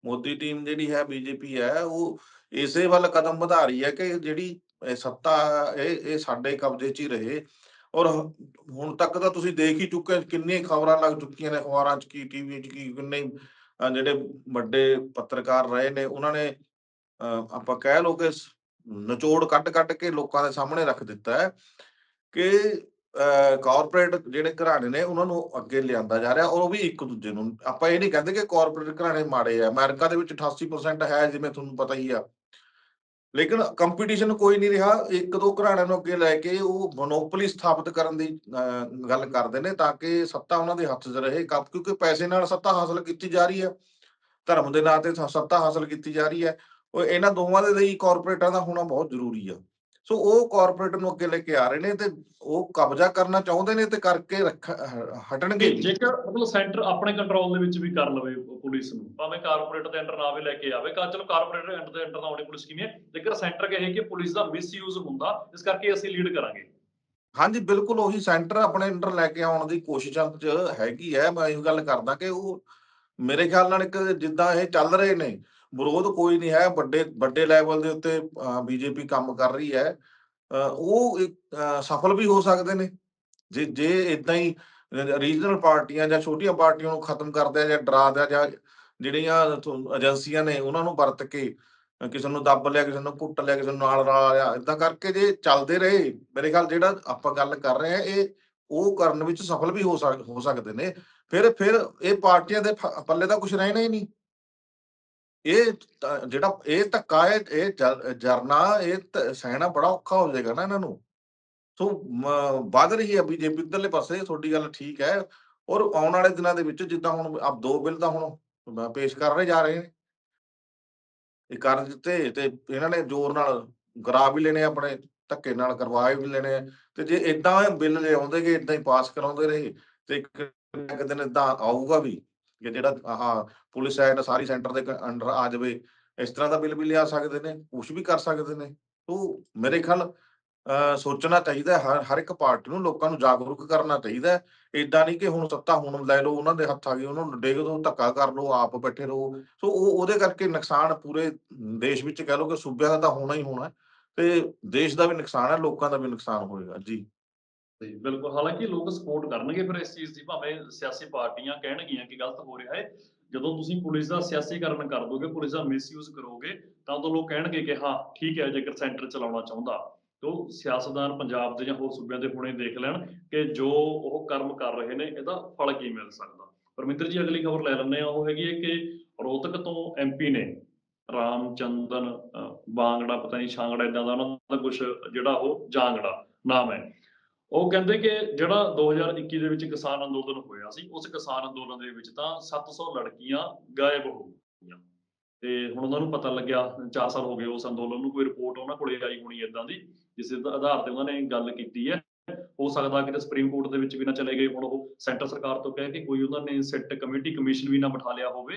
ਮੋਦੀ ਟੀਮ ਜਿਹੜੀ ਹੈ, ਬੀਜੇਪੀ ਹੈ, ਉਹ ਇਸੇ ਵੱਲ ਕਦਮ ਵਧਾ ਰਹੀ ਹੈ ਕਿ ਜਿਹੜੀ ਸੱਤਾ, ਇਹ ਇਹ ਸਾਡੇ ਕਬਜ਼ੇ 'ਚ ਹੀ ਰਹੇ। ਔਰ ਹੁਣ ਤੱਕ ਤਾਂ ਤੁਸੀਂ ਦੇਖ ਹੀ ਚੁੱਕੇ ਕਿੰਨੀਆਂ ਖਬਰਾਂ ਲੱਗ ਚੁੱਕੀਆਂ ਨੇ ਅਖਬਾਰਾਂ 'ਚ, ਕੀ ਟੀਵੀ 'ਚ, ਕੀ ਕਿੰਨੇ ਜਿਹੜੇ ਵੱਡੇ ਪੱਤਰਕਾਰ ਰਹੇ ਨੇ, ਉਹਨਾਂ ਨੇ ਆਪਾਂ ਕਹਿ ਲਓ ਕਿ ਨਿਚੋੜ ਕੱਢ ਕੱਢ ਕੇ ਲੋਕਾਂ ਦੇ ਸਾਹਮਣੇ ਰੱਖ ਦਿੱਤਾ ਹੈ ਕਿ ਕਾਰਪੋਰੇਟ ਜਿਹੜੇ ਘਰਾਣੇ ਨੇ ਉਹਨਾਂ ਨੂੰ ਅੱਗੇ ਲਿਆਂਦਾ ਜਾ ਰਿਹਾ ਔਰ ਉਹ ਵੀ ਇੱਕ ਦੂਜੇ ਨੂੰ ਆਪਾਂ ਇਹ ਨਹੀਂ ਕਹਿੰਦੇ ਕਿ ਕਾਰਪੋਰੇਟ ਘਰਾਣੇ ਮਾੜੇ ਆ ਅਮਰੀਕਾ ਦੇ ਵਿੱਚ 88% ਹੈ ਜਿਵੇਂ ਤੁਹਾਨੂੰ ਪਤਾ ਹੀ ਆ। ਲੇਕਿਨ ਕੰਪੀਟੀਸ਼ਨ ਕੋਈ ਨਹੀਂ ਰਿਹਾ ਇੱਕ ਦੋ ਘਰਾਣਿਆਂ ਨੂੰ ਅੱਗੇ ਲੈ ਕੇ ਉਹ ਮੋਨੋਪੋਲੀ ਸਥਾਪਿਤ ਕਰਨ ਦੀ ਅਹ, ਗੱਲ ਕਰਦੇ ਨੇ ਤਾਂ ਕਿ ਸੱਤਾ ਉਹਨਾਂ ਦੇ ਹੱਥ 'ਚ ਰਹੇ ਕਿਉਂਕਿ ਪੈਸੇ ਨਾਲ ਸੱਤਾ ਹਾਸਲ ਕੀਤੀ ਜਾ ਰਹੀ ਹੈ। ਧਰਮ ਦੇ ਨਾਂ ਤੇ ਸੱਤਾ ਹਾਸਲ ਕੀਤੀ ਜਾ ਰਹੀ ਹੈ। ਉਹ ਇਹਨਾਂ ਦੋਵਾਂ ਦੇ ਲਈ ਕਾਰਪੋਰੇਟਾਂ ਦਾ ਹੋਣਾ ਬਹੁਤ ਜ਼ਰੂਰੀ ਆ। ਸੋ ਉਹ ਕਾਰਪੋਰੇਟ ਨੂੰ ਅੱਗੇ ਲੈ ਕੇ ਆ ਰਹੇ ਨੇ ਤੇ ਉਹ ਕਬਜ਼ਾ ਕਰਨਾ ਚਾਹੁੰਦੇ ਨੇ ਤੇ ਕਰਕੇ ਹਟਣਗੇ। ਜੇਕਰ ਮਤਲਬ ਸੈਂਟਰ ਆਪਣੇ ਕੰਟਰੋਲ ਦੇ ਵਿੱਚ ਵੀ ਕਰ ਲਵੇ ਪੁਲਿਸ ਨੂੰ ਭਾਵੇਂ ਕਾਰਪੋਰੇਟ ਦੇ ਅੰਡਰ ਨਾ ਵੀ ਲੈ ਕੇ ਆਵੇ ਕਾ ਚਲੋ ਕਾਰਪੋਰੇਟ ਦੇ ਅੰਡਰ ਦੇ ਅੰਡਰ ਤਾਂ ਆਉਣੀ ਪੁਲਿਸ ਕਿਵੇਂ ਜੇਕਰ ਸੈਂਟਰ ਕਹੇ ਕਿ ਪੁਲਿਸ ਦਾ ਮਿਸਯੂਜ਼ ਹੁੰਦਾ ਇਸ ਕਰਕੇ ਅਸੀਂ ਲੀਡ ਕਰਾਂਗੇ। ਹਾਂਜੀ ਬਿਲਕੁਲ ਉਹੀ ਸੈਂਟਰ ਆਪਣੇ ਅੰਡਰ ਲੈ ਕੇ ਆਉਣ ਦੀ ਕੋਸ਼ਿਸ਼ਾਂ 'ਚ ਹੈਗੀ ਹੈ ਮੈਂ ਇਹ ਗੱਲ ਕਰਦਾ ਕਿ ਉਹ ਮੇਰੇ ਖਿਆਲ ਨਾਲ ਇੱਕ ਜਿੱਦਾਂ ਇਹ ਚੱਲ ਰਹੇ ਨੇ ਵਿਰੋਧ ਕੋਈ ਨਹੀਂ ਹੈ, ਵੱਡੇ ਵੱਡੇ ਲੈਵਲ ਦੇ ਉੱਤੇ ਬੀਜੇਪੀ ਕੰਮ ਕਰ ਰਹੀ ਹੈ। ਉਹ ਸਫਲ ਵੀ ਹੋ ਸਕਦੇ ਨੇ। ਜੇ ਜੇ ਇਦਾਂ ਹੀ ਰੀਜਨਲ ਪਾਰਟੀਆਂ ਜਾਂ ਛੋਟੀਆਂ ਪਾਰਟੀਆਂ ਨੂੰ ਖਤਮ ਕਰਦੇ ਜਾਂ ਡਰਾ ਦਿਆ ਜਾਂ ਜਿਹੜੀਆਂ ਏਜੰਸੀਆਂ ਨੇ, ਉਹਨਾਂ ਨੂੰ ਵਰਤ ਕੇ, ਕਿਸੇ ਨੂੰ ਦੱਬ ਲਿਆ, ਕਿਸੇ ਨੂੰ ਕੁੱਟ ਲਿਆ, ਕਿਸੇ ਨੂੰ ਨਾਲ ਰਲਾ ਲਿਆ ਇਦਾਂ ਕਰਕੇ ਜੇ ਚੱਲਦੇ ਰਹੇ, ਮੇਰੇ ਖਿਆਲ ਜਿਹੜਾ ਆਪਾਂ ਗੱਲ ਕਰ ਰਹੇ ਆ ਇਹ, ਉਹ ਕਰਨ ਵਿੱਚ ਸਫਲ ਵੀ ਹੋ ਸਕਦੇ ਨੇ। ਫਿਰ ਫਿਰ ਇਹ ਪਾਰਟੀਆਂ ਦੇ ਪੱਲੇ ਤਾਂ ਕੁਝ ਰਹਿਣਾ ਹੀ ਨਹੀਂ। ਇਹ ਜਿਹੜਾ ਇਹ ਧੱਕਾ ਹੈ, ਇਹ ਜਰਨਾ, ਇਹ ਸਹਿਣਾ ਬੜਾ ਔਖਾ ਹੋ ਜਾਏਗਾ ਨਾ ਇਹਨਾਂ ਨੂੰ। ਸੋ ਵੱਧ ਰਹੀ ਹੈ ਬੀਜੇਪੀ ਉਧਰਲੇ ਪਾਸੇ, ਤੁਹਾਡੀ ਗੱਲ ਠੀਕ ਹੈ। ਔਰ ਆਉਣ ਵਾਲੇ ਦਿਨਾਂ ਦੇ ਵਿੱਚ ਜਿੱਦਾਂ ਹੁਣ ਆਪ ਦੋ ਬਿੱਲ ਤਾਂ ਹੁਣ ਪੇਸ਼ ਕਰ ਰਹੇ, ਜਾ ਰਹੇ ਨੇ। ਇਹ ਕਰ ਦਿੱਤੇ ਤੇ ਇਹਨਾਂ ਨੇ ਜ਼ੋਰ ਨਾਲ ਗਰਾ ਵੀ ਲੈਣੇ ਆਪਣੇ, ਧੱਕੇ ਨਾਲ ਕਰਵਾ ਵੀ ਲੈਣੇ ਤੇ ਜੇ ਇਦਾਂ ਬਿੱਲ ਲਿਆਉਂਦੇ ਕਿ ਇਦਾਂ ਹੀ ਪਾਸ ਕਰਾਉਂਦੇ ਰਹੇ, ਤੇ ਇੱਕ ਇੱਕ ਦਿਨ ਇਦਾਂ ਆਊਗਾ ਵੀ ਕਿ ਜਿਹੜਾ ਆਹ ਪੁਲਿਸ ਐਕਟ ਸਾਰੀ ਸੈਂਟਰ ਦੇ ਅੰਡਰ ਆ ਜਾਵੇ। ਇਸ ਤਰ੍ਹਾਂ ਦਾ ਬਿੱਲ ਵੀ ਲਿਆ ਸਕਦੇ ਨੇ ਕੁਝ ਵੀ ਕਰ ਸਕਦੇ ਨੇ। ਤੋ ਮੇਰੇ ਖਿਆਲ ਸੋਚਣਾ ਚਾਹੀਦਾ, ਹਰ ਹਰ ਇੱਕ ਪਾਰਟੀ ਨੂੰ ਲੋਕਾਂ ਨੂੰ ਜਾਗਰੂਕ ਕਰਨਾ ਚਾਹੀਦਾ। ਇਦਾਂ ਨਹੀਂ ਕਿ ਹੁਣ ਸੱਤਾ ਹੁਣ ਲੈ ਲਓ, ਉਹਨਾਂ ਦੇ ਹੱਥ ਆ ਗਈ ਉਹਨਾਂ ਨੂੰ ਡੇਗ ਦੋ, ਧੱਕਾ ਕਰ ਲਓ, ਆਪ ਬੈਠੇ ਰਹੋ। ਸੋ ਉਹ, ਉਹਦੇ ਕਰਕੇ ਨੁਕਸਾਨ ਪੂਰੇ ਦੇਸ਼ ਵਿੱਚ ਕਹਿ ਲਓ ਕਿ ਸੂਬਿਆਂ ਦਾ ਤਾਂ ਹੋਣਾ ਹੀ ਹੋਣਾ। ਤੇ ਦੇਸ਼ ਦਾ ਵੀ ਨੁਕਸਾਨ ਹੈ, ਲੋਕਾਂ ਦਾ ਵੀ ਨੁਕਸਾਨ ਹੋਏਗਾ। ਜੀ। ਤੇ ਬਿਲਕੁਲ, ਹਾਲਾਂਕਿ ਲੋਕ ਸਪੋਰਟ ਕਰਨਗੇ ਫਿਰ ਇਸ ਚੀਜ਼ ਦੀ, ਭਾਵੇਂ ਸਿਆਸੀ ਪਾਰਟੀਆਂ ਕਹਿਣਗੀਆਂ ਕਿ ਗਲਤ ਹੋ ਰਿਹਾ ਹੈ। ਜਦੋਂ ਤੁਸੀਂ ਪੁਲਿਸ ਦਾ ਸਿਆਸੀਕਰਨ ਕਰ ਦੋਗੇ ਪੁਲਿਸ ਦਾ ਮਿਸਯੂਜ਼ ਕਰੋਗੇ ਤਾਂ ਉਦੋਂ ਲੋਕ ਕਹਿਣਗੇ ਕਿ ਹਾਂ ਠੀਕ ਹੈ ਜੇਕਰ ਸੈਂਟਰ ਚਲਾਉਣਾ ਚਾਹੁੰਦਾ ਤੋ ਸਿਆਸਤਦਾਨ ਪੰਜਾਬ ਦੇ ਜਾਂ ਹੋਰ ਸੂਬਿਆਂ ਦੇ ਹੁਣੇ ਦੇਖ ਲੈਣ ਕਿ ਜੋ ਉਹ ਕਰਮ ਕਰ ਰਹੇ ਨੇ ਇਹਦਾ ਫਲ ਕੀ ਮਿਲ ਸਕਦਾ। ਪਰਮਿੰਦਰ ਜੀ ਅਗਲੀ ਖਬਰ ਲੈ ਲੈਂਦੇ ਆ ਉਹ ਹੈਗੀ ਹੈ ਕਿ ਰੋਹਤਕ ਤੋਂ ਐਮਪੀ ਨੇ ਰਾਮਚੰਦਨ ਅਹ, ਬਾਂਗੜਾ ਪਤਾ ਨਹੀਂ ਛਾਂਗੜਾ ਇਦਾਂ ਦਾ ਉਹਨਾਂ ਦਾ ਕੁਝ ਜਿਹੜਾ ਉਹ ਜਾਂਗੜਾ ਨਾਮ ਹੈ। ਉਹ ਕਹਿੰਦੇ ਕਿ ਜਿਹੜਾ 2021 ਦੇ ਵਿੱਚ ਕਿਸਾਨ ਅੰਦੋਲਨ ਹੋਇਆ ਸੀ, ਉਸ ਕਿਸਾਨ ਅੰਦੋਲਨ ਦੇ ਵਿੱਚ ਤਾਂ 700 ਲੜਕੀਆਂ ਗਾਇਬ ਹੋ ਗਈਆਂ। ਤੇ ਹੁਣ ਉਹਨਾਂ ਨੂੰ ਪਤਾ ਲੱਗਿਆ 4 ਸਾਲ ਹੋ ਗਏ ਉਸ ਅੰਦੋਲਨ ਨੂੰ, ਕੋਈ ਰਿਪੋਰਟ ਉਹਨਾਂ ਕੋਲੇ ਆਈ ਹੋਣੀ ਇਦਾਂ ਦੀ, ਜਿਸ ਦੇ ਆਧਾਰ ਤੇ ਉਹਨਾਂ ਨੇ ਗੱਲ ਕੀਤੀ ਹੈ। ਹੋ ਸਕਦਾ ਕਿ ਸੁਪਰੀਮ ਕੋਰਟ ਦੇ ਵਿੱਚ ਵੀ ਨਾ ਚਲੇ ਗਏ, ਹੁਣ ਉਹ ਸੈਂਟਰ ਸਰਕਾਰ ਤੋਂ ਕਹਿ ਕੇ ਕੋਈ ਉਹਨਾਂ ਨੇ ਸਿੱਟ ਕਮੇਟੀ ਕਮਿਸ਼ਨ ਵੀ ਨਾ ਬਿਠਾ ਲਿਆ ਹੋਵੇ।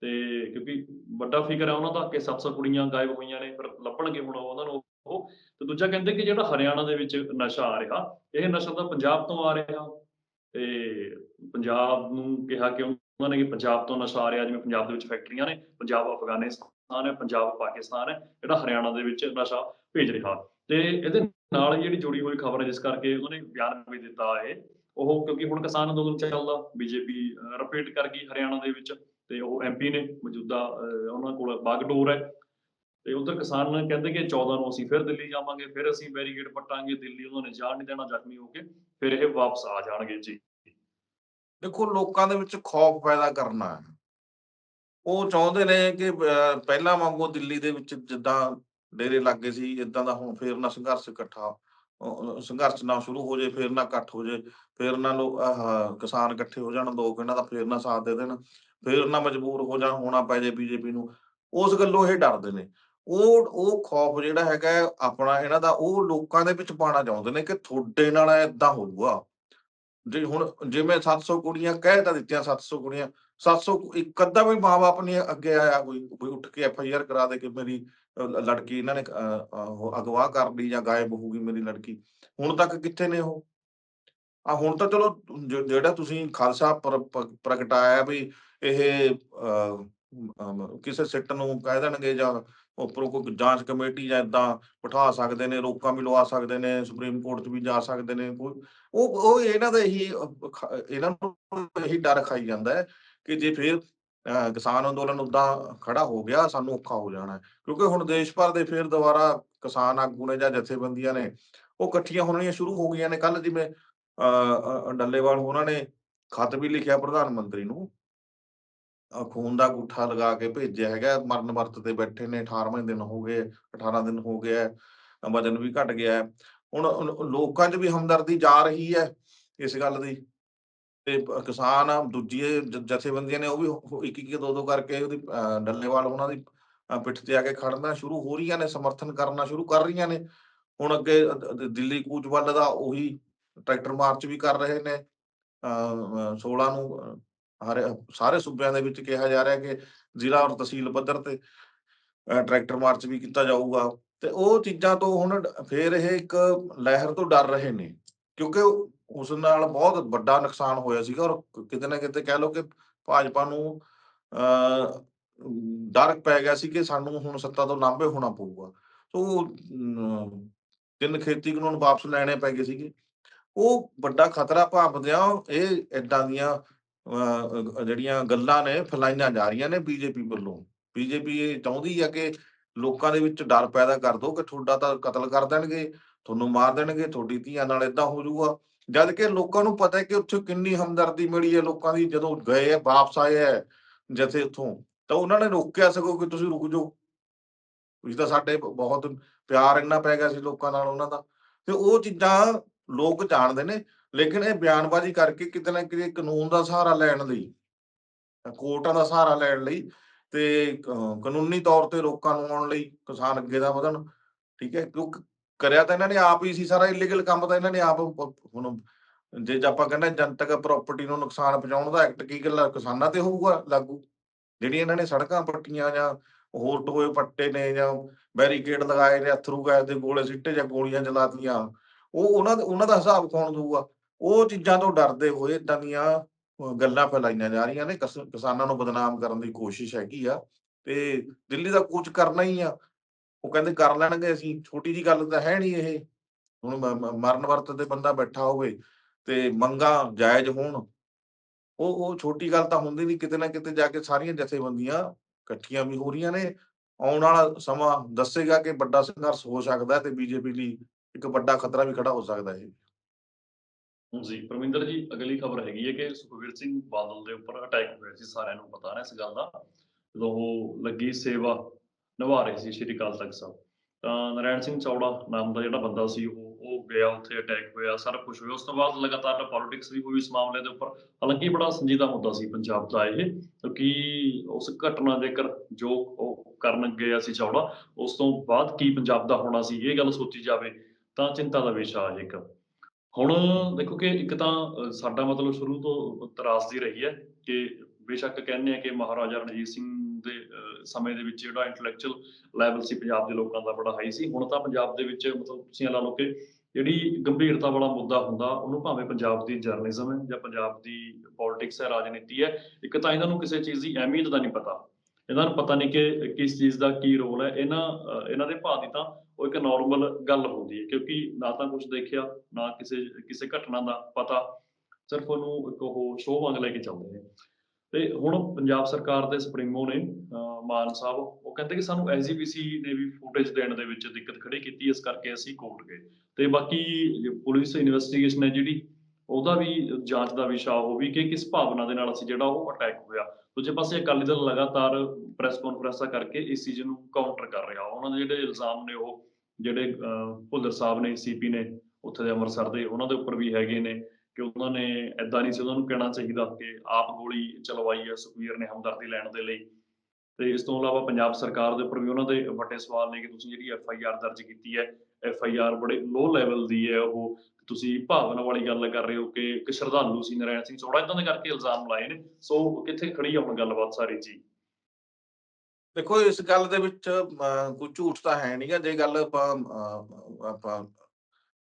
ਤੇ ਕਿਉਂਕਿ ਵੱਡਾ ਫਿਕਰ ਹੈ ਉਹਨਾਂ ਦਾ ਕਿ 700 ਕੁੜੀਆਂ ਗਾਇਬ ਹੋਈਆਂ ਨੇ ਫਿਰ ਲੱਭਣਗੇ ਹੁਣ ਉਹਨਾਂ ਨੂੰ। ਉਹ ਤੇ ਦੂਜਾ ਕਹਿੰਦੇ ਕਿ ਜਿਹੜਾ ਹਰਿਆਣਾ ਦੇ ਵਿੱਚ ਨਸ਼ਾ ਆ ਰਿਹਾ ਇਹ ਨਸ਼ਾ ਤਾਂ ਪੰਜਾਬ ਤੋਂ ਆ ਰਿਹਾ। ਤੇ ਪੰਜਾਬ ਨੂੰ ਕਿਹਾ ਕਿ ਉਹਨਾਂ ਨੇ ਕਿ ਪੰਜਾਬ ਤੋਂ ਨਸ਼ਾ ਆ ਰਿਹਾ ਜਿਵੇਂ ਪੰਜਾਬ ਦੇ ਵਿੱਚ ਫੈਕਟਰੀਆਂ ਨੇ ਪੰਜਾਬ ਅਫਗਾਨਿਸਤਾਨ ਹੈ ਪੰਜਾਬ ਪਾਕਿਸਤਾਨ ਹੈ ਜਿਹੜਾ ਹਰਿਆਣਾ ਦੇ ਵਿੱਚ ਨਸ਼ਾ ਭੇਜ ਰਿਹਾ। ਤੇ ਇਹਦੇ ਨਾਲ ਹੀ ਜਿਹੜੀ ਜੁੜੀ ਹੋਈ ਖਬਰ ਹੈ ਜਿਸ ਕਰਕੇ ਉਹਨੇ ਬਿਆਨ ਵੀ ਦਿੱਤਾ ਹੈ ਉਹ ਕਿਉਂਕਿ ਹੁਣ ਕਿਸਾਨ ਅੰਦੋਲਨ ਚੱਲਦਾ ਬੀਜੇਪੀ ਰਿਪੀਟ ਕਰ ਗਈ ਹਰਿਆਣਾ ਦੇ ਵਿੱਚ ਤੇ ਉਹ ਐਮਪੀ ਨੇ ਮੌਜੂਦਾ ਅਹ, ਉਹਨਾਂ ਕੋਲ ਬਾਗਡੋਰ ਹੈ ਤੇ ਉਧਰ ਕਿਸਾਨ ਕਹਿੰਦੇ ਕਿ 14 ਨੂੰ ਅਸੀਂ ਫਿਰ ਦਿੱਲੀ ਜਾਵਾਂਗੇ, ਫਿਰ ਅਸੀਂ ਬੈਰੀਕੇਡ ਪੱਟਾਂਗੇ, ਦਿੱਲੀ ਉਹਨਾਂ ਨੇ ਜਾਣ ਨਹੀਂ ਦੇਣਾ, ਜ਼ਖਮੀ ਹੋ ਕੇ ਫਿਰ ਇਹ ਵਾਪਸ ਆ ਜਾਣਗੇ ਜੀ। ਦੇਖੋ, ਲੋਕਾਂ ਦੇ ਵਿੱਚ ਖੌਫ ਪੈਦਾ ਕਰਨਾ ਹੈ। ਉਹ ਚਾਹੁੰਦੇ ਨੇ ਕਿ ਪਹਿਲਾਂ ਵਾਂਗੂ ਦਿੱਲੀ ਦੇ ਵਿੱਚ ਜਿੱਦਾਂ ਡੇਰੇ ਲੱਗੇ ਸੀ ਇਦਾਂ ਦਾ ਹੁਣ ਫੇਰ ਨਾ ਸੰਘਰਸ਼ ਇਕੱਠਾ ਸੰਘਰਸ਼ ਨਾ ਸ਼ੁਰੂ ਹੋ ਜੇ, ਫੇਰ ਨਾ ਇਕੱਠ ਹੋ ਜੇ, ਫੇਰ ਨਾ ਲੋ ਕਿਸਾਨ ਇਕੱਠੇ ਹੋ ਜਾਣ, ਲੋਕ ਇਹਨਾਂ ਦਾ ਫੇਰ ਨਾ ਸਾਥ ਦੇ ਦੇਣ, ਫੇਰ ਨਾ ਮਜਬੂਰ ਹੋ ਜਾਣ, ਹੋਣਾ ਪੈ ਜੇ ਬੀਜੇਪੀ ਨੂੰ। ਉਸ ਗੱਲੋਂ ਇਹ ਡਰਦੇ ਨੇ। ਉਹ ਉਹ ਖੌਫ ਜਿਹੜਾ ਹੈਗਾ ਆਪਣਾ ਇਹਨਾਂ ਦਾ, ਉਹ ਲੋਕਾਂ ਦੇ ਵਿੱਚ ਪਾਉਣਾ ਚਾਹੁੰਦੇ ਨੇ ਕਿ ਤੁਹਾਡੇ ਨਾਲ ਏਦਾਂ ਹੋਊਗਾ। ਜੇ ਹੁਣ ਜਿਵੇਂ 700 ਕੁੜੀਆਂ, ਕਹਿ ਤਾਂ ਦਿੱਤੀਆਂ 700 ਕੁੜੀਆਂ 700 ਇੱਕ ਅੱਧਾ ਵੀ ਮਾਂ-ਬਾਪ ਨਹੀਂ ਅੱਗੇ ਆਇਆ ਕੋਈ ਕੋਈ ਉੱਠ ਕੇ ਐਫ ਆਈ ਆਰ ਕਰਾ ਦੇ ਕਿ ਮੇਰੀ ਲੜਕੀ ਇਹਨਾਂ ਨੇ ਅਗਵਾ ਕਰ ਲਈ ਜਾਂ ਗਾਇਬ ਹੋ ਗਈ ਮੇਰੀ ਲੜਕੀ। ਹੁਣ ਤੱਕ ਕਿੱਥੇ ਨੇ ਉਹ? ਆ ਹੁਣ ਤਾਂ ਚਲੋ ਜਿਹੜਾ ਤੁਸੀਂ ਖਾਲਸਾ ਪ੍ਰਗਟਾਇਆ ਵੀ ਇਹ ਕਿਸੇ ਸਿੱਟ ਨੂੰ ਕਹਿ ਦੇਣਗੇ ਜਾਂ ਉੱਪਰੋਂ ਕੋਈ ਜਾਂਚ ਕਮੇਟੀ ਜਾਂ ਏਦਾਂ ਬਿਠਾ ਸਕਦੇ ਨੇ ਰੋਕਾਂ ਵੀ ਲਵਾ ਸਕਦੇ ਨੇ ਸੁਪਰੀਮ ਕੋਰਟ 'ਚ ਵੀ ਜਾ ਸਕਦੇ ਨੇ ਕੋਈ ਉਹ ਉਹ ਇਹਨਾਂ ਦਾ ਇਹੀ ਇਹਨਾਂ ਨੂੰ ਇਹੀ ਡਰ ਖਾਈ ਜਾਂਦਾ ਹੈ ਕਿ ਜੇ ਫਿਰ ਕਿਸਾਨ ਅੰਦੋਲਨ ਉਦਾਂ ਖੜਾ ਹੋ ਗਿਆ ਸਾਨੂੰ ਔਖਾ ਹੋ ਜਾਣਾ ਕਿਉਂਕਿ ਹੁਣ ਦੇਸ਼ ਭਰ ਦੇ ਫਿਰ ਦੁਬਾਰਾ ਕਿਸਾਨ ਆਗੂ ਨੇ ਜਾਂ ਜਥੇਬੰਦੀਆਂ ਨੇ ਉਹ ਇਕੱਠੀਆਂ ਹੋਣੀਆਂ ਸ਼ੁਰੂ ਹੋ ਗਈਆਂ ਨੇ। ਕੱਲ ਜਿਵੇਂ ਅਹ, ਡੱਲੇਵਾਲ ਉਹਨਾਂ ਨੇ ਖਤ ਵੀ ਲਿਖਿਆ ਪ੍ਰਧਾਨ ਮੰਤਰੀ ਨੂੰ। ਖੂਨ ਦਾ ਗੁੱਠਾ ਲਗਾ ਕੇ ਭੇਜਿਆ ਹੈਗਾ, ਮਰਨ ਵਰਤ ਤੇ ਬੈਠੇ ਨੇ 18ਵੇਂ ਦਿਨ ਹੋ ਗਏ 18 ਦਿਨ ਹੋ ਗਿਆ, ਵਜਨ ਵੀ ਘਟ ਗਿਆ। ਹੁਣ ਲੋਕਾਂ 'ਚ ਵੀ ਹਮਦਰਦੀ ਜਾ ਰਹੀ ਹੈ ਇਸ ਗੱਲ ਦੀ। ਤੇ ਕਿਸਾਨ ਦੂਜੀ ਜਥੇਬੰਦੀਆਂ ਨੇ ਉਹ ਵੀ ਇੱਕ ਇੱਕ ਦੋ ਦੋ ਕਰਕੇ ਉਹਦੀ ਡੱਲੇਵਾਲ ਉਹਨਾਂ ਦੀ ਪਿੱਠ ਤੇ ਆ ਕੇ ਖੜਨਾ ਸ਼ੁਰੂ ਹੋ ਰਹੀਆਂ ਨੇ, ਸਮਰਥਨ ਕਰਨਾ ਸ਼ੁਰੂ ਕਰ ਰਹੀਆਂ ਨੇ। ਹੁਣ ਅੱਗੇ ਦਿੱਲੀ ਕੂਚ ਵੱਲ ਦਾ ਉਹੀ ਟਰੈਕਟਰ ਮਾਰਚ ਵੀ ਕਰ ਰਹੇ ਨੇ, ਅਹ 16 ਨੂੰ ਹਰੇ ਸਾਰੇ ਸੂਬਿਆਂ ਦੇ ਵਿੱਚ ਕਿਹਾ ਜਾ ਰਿਹਾ ਕਿ ਜ਼ਿਲ੍ਹਾ ਔਰ ਤਹਿਸੀਲ ਪੱਧਰ ਤੇ ਟਰੈਕਟਰ ਮਾਰਚ ਵੀ ਕੀਤਾ ਜਾਊਗਾ। ਤੇ ਉਹ ਚੀਜ਼ਾਂ ਤੋਂ ਹੁਣ ਫੇਰ ਇਹ ਇੱਕ ਲਹਿਰ ਤੋਂ ਡਰ ਰਹੇ ਨੇ, ਕਿਉਂਕਿ ਉਸ ਨਾਲ ਬਹੁਤ ਵੱਡਾ ਨੁਕਸਾਨ ਹੋਇਆ ਸੀਗਾ ਔਰ ਕਿਤੇ ਨਾ ਕਿਤੇ ਕਹਿ ਲਓ ਕਿ ਭਾਜਪਾ ਨੂੰ, ਅਹ, ਡਰ ਪੈ ਗਿਆ ਸੀ ਕਿ ਸਾਨੂੰ ਹੁਣ ਸੱਤਾ ਤੋਂ ਲਾਂਭੇ ਹੋਣਾ ਪਊਗਾ। ਸੋ ਤਿੰਨ ਖੇਤੀ ਕਾਨੂੰਨ ਵਾਪਸ ਲੈਣੇ ਪੈ ਗਏ ਸੀਗੇ। ਉਹ ਵੱਡਾ ਖਤਰਾ ਭਾਪਦਿਆਂ ਇਹ ਏਦਾਂ ਦੀਆਂ ਜਿਹੜੀਆਂ ਗੱਲਾਂ ਨੇ, ਫੈਲਾਈਆਂ ਜਾ ਰਹੀਆਂ ਨੇ ਬੀਜੇਪੀ ਵੱਲੋਂ। ਬੀਜੇਪੀ ਇਹ ਚਾਹੁੰਦੀ ਆ ਕਿ ਲੋਕਾਂ ਦੇ ਵਿੱਚ ਡਰ ਪੈਦਾ ਕਰ ਦੋ ਕਿ ਤੁਹਾਡਾ ਤਾਂ ਕਤਲ ਕਰ ਦੇਣਗੇ, ਤੁਹਾਨੂੰ ਮਾਰ ਦੇਣਗੇ, ਤੁਹਾਡੀ ਧੀਆਂ ਨਾਲ ਏਦਾਂ ਹੋ ਜਾਊਗਾ। ਜਦ ਕਿ ਲੋਕਾਂ ਨੂੰ ਪਤਾ ਹੈ ਕਿ ਉੱਥੇ ਕਿੰਨੀ ਹਮਦਰਦੀ ਮਿਲੀ ਹੈ ਲੋਕਾਂ ਦੀ, ਜਦੋਂ ਗਏ ਆ ਵਾਪਸ ਆਏ ਆ ਜਥੇ ਉੱਥੋਂ, ਤਾਂ ਉਹਨਾਂ ਨੇ ਰੋਕਿਆ ਸਗੋਂ ਕਿ ਤੁਸੀਂ ਰੁਕ ਜਾਓ। ਤੁਸੀਂ ਤਾਂ ਸਾਡੇ ਬਹੁਤ ਪਿਆਰ ਇੰਨਾ ਪੈ ਗਿਆ ਸੀ ਲੋਕਾਂ ਨਾਲ ਉਹਨਾਂ ਦਾ। ਤੇ ਉਹ ਚੀਜ਼ਾਂ ਲੋਕ ਜਾਣਦੇ ਨੇ ਲੇਕਿਨ ਇਹ ਬਿਆਨਬਾਜ਼ੀ ਕਰਕੇ ਕਿਤੇ ਨਾ ਕਿਤੇ ਕਾਨੂੰਨ ਦਾ ਸਹਾਰਾ ਲੈਣ ਲਈ, ਕੋਰਟਾਂ ਦਾ ਸਹਾਰਾ ਲੈਣ ਲਈ ਤੇ ਕਾਨੂੰਨੀ ਤੌਰ ਤੇ ਰੋਕਾਂ ਨੂੰ ਆਉਣ ਲਈ ਕਿਸਾਨ ਅੱਗੇ ਦਾ ਵਧਣ, ਠੀਕ ਹੈ? ਕਿਉਂਕਿ ਕਰਿਆ ਤਾਂ ਇਹਨਾਂ ਨੇ ਆਪ ਹੀ ਸੀ, ਸਾਰਾ ਇਲੀਗਲ ਕੰਮ ਤਾਂ ਇਹਨਾਂ ਨੇ ਆਪ ਹੁਣ ਜੇ ਆਪਾਂ ਕਹਿੰਦੇ ਜਨਤਕ ਪ੍ਰਾਪਰਟੀ ਨੂੰ ਨੁਕਸਾਨ ਪਹੁੰਚਾਉਣ ਦਾ ਐਕਟ ਕੀ ਗੱਲ, ਕਿਸਾਨਾਂ ਤੇ ਹੋਊਗਾ ਲਾਗੂ? ਜਿਹੜੀ ਇਹਨਾਂ ਨੇ ਸੜਕਾਂ ਪੱਟੀਆਂ ਜਾਂ ਹੋਰ ਟੋਏ ਪੱਟੇ ਨੇ ਜਾਂ ਬੈਰੀਕੇਡ ਲਗਾਏ ਨੇ, ਅਥਰੂ ਗੈਸ ਦੇ ਗੋਲੇ ਸਿੱਟੇ ਜਾਂ ਗੋਲੀਆਂ ਚਲਾਤੀਆਂ ਉਹ ਉਹਨਾਂ ਦਾ ਉਹਨਾਂ ਦਾ ਹਿਸਾਬ ਕੌਣ ਦਊਗਾ? ਉਹ ਚੀਜ਼ਾਂ ਤੋਂ ਡਰਦੇ ਹੋਏ ਏਦਾਂ ਦੀਆਂ ਗੱਲਾਂ ਫੈਲਾਈਆਂ ਜਾ ਰਹੀਆਂ ਨੇ। ਕਿਸਾਨਾਂ ਨੂੰ ਬਦਨਾਮ ਕਰਨ ਦੀ ਕੋਸ਼ਿਸ਼ ਹੈਗੀ ਆ ਤੇ ਦਿੱਲੀ ਦਾ ਕੂਚ ਕਰਨਾ ਹੀ ਆ। ਉਹ ਕਹਿੰਦੇ ਕਰ ਲੈਣਗੇ ਅਸੀਂ, ਛੋਟੀ ਜੀ ਗੱਲ ਤਾਂ ਹੈ ਨਹੀਂ ਇਹ। ਹੁਣ ਮਰਨ ਵਰਤ ਤੇ ਬੰਦਾ ਬੈਠਾ ਹੋਵੇ ਤੇ ਮੰਗਾਂ ਜਾਇਜ਼ ਹੋਣ। ਉਹ ਉਹ ਛੋਟੀ ਗੱਲ ਤਾਂ ਹੁੰਦੀ ਨਹੀਂ, ਕਿਤੇ ਨਾ ਕਿਤੇ ਜਾ ਕੇ ਸਾਰੀਆਂ ਜਥੇਬੰਦੀਆਂ ਇਕੱਠੀਆਂ ਵੀ ਹੋ ਰਹੀਆਂ ਨੇ। ਆਉਣ ਵਾਲਾ ਸਮਾਂ ਦੱਸੇਗਾ ਕਿ ਵੱਡਾ ਸੰਘਰਸ਼ ਹੋ ਸਕਦਾ ਤੇ ਬੀਜੇਪੀ ਲਈ ਇੱਕ ਵੱਡਾ ਖਤਰਾ ਵੀ ਖੜਾ ਹੋ ਸਕਦਾ ਹੈ ਜੀ ਪਰਮਿੰਦਰ ਜੀ, ਅਗਲੀ ਖਬਰ ਹੈਗੀ ਹੈ ਕਿ ਸੁਖਵੀਰ ਸਿੰਘ ਬਾਦਲ ਦੇ ਉੱਪਰ ਅਟੈਕ ਹੋਇਆ ਸੀ, ਸਾਰਿਆਂ ਨੂੰ ਪਤਾ ਨਾ ਇਸ ਗੱਲ ਦਾ। ਜਦੋਂ ਉਹ ਲੱਗੀ ਸੇਵਾ ਨਿਭਾ ਰਹੇ ਸੀ ਸ਼੍ਰੀ ਅਕਾਲ ਤਖਤ ਸਾਹਿਬ, ਤਾਂ ਨਰਾਇਣ ਸਿੰਘ ਚੌੜਾ ਨਾਮ ਦਾ ਜਿਹੜਾ ਬੰਦਾ ਸੀ, ਉਹ ਉਹ ਗਿਆ ਉੱਥੇ ਅਟੈਕ ਹੋਇਆ, ਸਾਰਾ ਕੁਝ ਹੋਇਆ। ਉਸ ਤੋਂ ਬਾਅਦ ਲਗਾਤਾਰ ਪੋਲਿਟਿਕਸ ਵੀ ਹੋਈ ਇਸ ਮਾਮਲੇ ਦੇ ਉੱਪਰ ਹਾਲਾਂਕਿ ਬੜਾ ਸੰਜੀਦਾ ਮੁੱਦਾ ਸੀ ਪੰਜਾਬ ਦਾ ਇਹ, ਕਿਉਂਕਿ ਉਸ ਘਟਨਾ ਦੇ ਕਰ ਜੋ ਉਹ ਕਰਨ ਗਿਆ ਸੀ ਚੌੜਾ, ਉਸ ਤੋਂ ਬਾਅਦ ਕੀ ਪੰਜਾਬ ਦਾ ਹੋਣਾ ਸੀ, ਇਹ ਗੱਲ ਸੋਚੀ ਜਾਵੇ ਤਾਂ ਚਿੰਤਾ ਦਾ ਵਿਸ਼ਾ ਹੈ ਇੱਕ। ਹੁਣ ਦੇਖੋ ਕਿ ਇੱਕ ਤਾਂ ਸਾਡਾ ਮਤਲਬ ਸ਼ੁਰੂ ਤੋਂ ਤਰਾਸਦੀ ਰਹੀ ਹੈ ਕਿ ਬੇਸ਼ੱਕ ਕਹਿੰਦੇ ਆ ਕਿ ਮਹਾਰਾਜਾ ਰਣਜੀਤ ਸਿੰਘ ਦੇ ਸਮੇਂ ਦੇ ਵਿੱਚ ਜਿਹੜਾ ਇੰਟੈਲੈਕਚੁਅਲ ਲੈਵਲ ਸੀ ਪੰਜਾਬ ਦੇ ਲੋਕਾਂ ਦਾ ਬੜਾ ਹਾਈ ਸੀ। ਹੁਣ ਤਾਂ ਪੰਜਾਬ ਦੇ ਵਿੱਚ ਮਤਲਬ ਤੁਸੀਂ ਲਾ ਲਓ ਕਿ ਜਿਹੜੀ ਗੰਭੀਰਤਾ ਵਾਲਾ ਮੁੱਦਾ ਹੁੰਦਾ, ਉਹਨੂੰ ਭਾਵੇਂ ਪੰਜਾਬ ਦੀ ਜਰਨਲਿਜ਼ਮ ਹੈ ਜਾਂ ਪੰਜਾਬ ਦੀ ਪੋਲਿਟਿਕਸ ਹੈ, ਰਾਜਨੀਤੀ ਹੈ, ਇੱਕ ਤਾਂ ਇਹਨਾਂ ਨੂੰ ਕਿਸੇ ਚੀਜ਼ ਦੀ ਅਹਿਮੀਅਤ ਦਾ ਨਹੀਂ ਪਤਾ। ਇਹਨਾਂ ਨੂੰ ਪਤਾ ਨਹੀਂ ਕਿ ਕਿਸ ਚੀਜ਼ ਦਾ ਕੀ ਰੋਲ ਹੈ। ਇਹਨਾਂ ਇਹਨਾਂ ਦੇ ਭਾਅ ਦੀ ਤਾਂ ਉਹ ਇੱਕ ਨਾਰਮਲ ਗੱਲ ਹੁੰਦੀ ਹੈ, ਕਿਉਂਕਿ ਨਾ ਤਾਂ ਕੁਝ ਦੇਖਿਆ, ਨਾ ਕਿਸੇ ਕਿਸੇ ਘਟਨਾ ਦਾ ਪਤਾ। ਸਿਰਫ ਉਹਨੂੰ ਇੱਕ ਉਹ ਸ਼ੋਅ ਵਾਂਗ ਲੈ ਕੇ ਚੱਲਦੇ ਨੇ। ਤੇ ਹੁਣ ਪੰਜਾਬ ਸਰਕਾਰ ਦੇ ਸੁਪਰੀਮੋ ਨੇ ਮਾਨ ਸਾਹਿਬ, ਉਹ ਕਹਿੰਦੇ ਕਿ ਸਾਨੂੰ ਐਸਜੀਪੀਸੀ ਨੇ ਵੀ ਫੁਟੇਜ ਦੇਣ ਦੇ ਵਿੱਚ ਦਿੱਕਤ ਖੜੀ ਕੀਤੀ, ਇਸ ਕਰਕੇ ਅਸੀਂ ਕੋਰਟ ਗਏ। ਤੇ ਬਾਕੀ ਪੁਲਿਸ ਇਨਵੈਸਟੀਗੇਸ਼ਨ ਹੈ ਜਿਹੜੀ ਉਹਦਾ ਵੀ ਜਾਂਚ ਦਾ ਵਿਸ਼ਾ ਉਹ ਵੀ ਕਿ ਕਿਸ ਭਾਵਨਾ ਦੇ ਨਾਲ ਅਸੀਂ ਜਿਹੜਾ ਉਹ ਅਟੈਕ ਹੋਇਆ। ਦੂਜੇ ਪਾਸੇ ਅਕਾਲੀ ਦਲ ਲਗਾਤਾਰ ਪ੍ਰੈਸ ਕਾਨਫਰੰਸਾਂ ਕਰਕੇ ਇਸ ਚੀਜ਼ ਨੂੰ ਕਾਊਂਟਰ ਕਰ ਰਿਹਾ। ਉਹਨਾਂ ਦੇ ਜਿਹੜੇ ਇਲਜ਼ਾਮ ਨੇ ਉਹ ਜਿਹੜੇ ਅਹ, ਭੁੱਲਰ ਸਾਹਿਬ ਨੇ ਸੀਪੀ ਨੇ ਉੱਥੇ ਦੇ ਅੰਮ੍ਰਿਤਸਰ ਦੇ ਉਹਨਾਂ ਦੇ ਉੱਪਰ ਵੀ ਹੈਗੇ ਨੇ ਕਿ ਉਹਨਾਂ ਨੇ ਐਦਾਂ ਨਹੀਂ ਸੀ ਉਹਨਾਂ ਨੂੰ ਕਹਿਣਾ ਚਾਹੀਦਾ ਕਿ ਆਪ ਗੋਲੀ ਚਲਵਾਈ ਹੈ ਸੁਖਵੀਰ ਨੇ ਹਮਦਰਦੀ ਲੈਣ ਦੇ ਲਈ। ਤੇ ਇਸ ਤੋਂ ਇਲਾਵਾ ਪੰਜਾਬ ਸਰਕਾਰ ਦੇ ਉੱਪਰ ਵੀ ਉਹਨਾਂ ਦੇ ਵੱਡੇ ਸਵਾਲ ਨੇ ਕਿ ਤੁਸੀਂ ਜਿਹੜੀ ਐਫ ਆਈ ਆਰ ਦਰਜ ਕੀਤੀ ਹੈ ਐਫ ਆਈ ਆਰ ਬੜੇ ਲੋ ਲੈਵਲ ਦੀ ਹੈ ਉਹ। ਤੁਸੀਂ ਭਾਵਨਾ ਵਾਲੀ ਗੱਲ ਕਰ ਰਹੇ ਹੋ ਕਿ ਇੱਕ ਸ਼ਰਧਾਲੂ ਸੀ ਨਰਾਇਣ ਸਿੰਘ ਚੌੜਾ ਇਦਾਂ ਦੇ ਕਰਕੇ ਇਲਜ਼ਾਮ ਲਾਏ ਨੇ। ਸੋ ਕਿੱਥੇ ਖੜੀ ਹੁਣ ਗੱਲਬਾਤ ਸਾਰੀ ਜੀ? ਦੇਖੋ ਇਸ ਗੱਲ ਦੇ ਵਿੱਚ ਕੋਈ ਝੂਠ ਤਾਂ ਹੈ ਨਹੀਂਗਾ ਜੇ ਗੱਲ ਆਪਾਂ ਅਹ, ਆਪਾਂ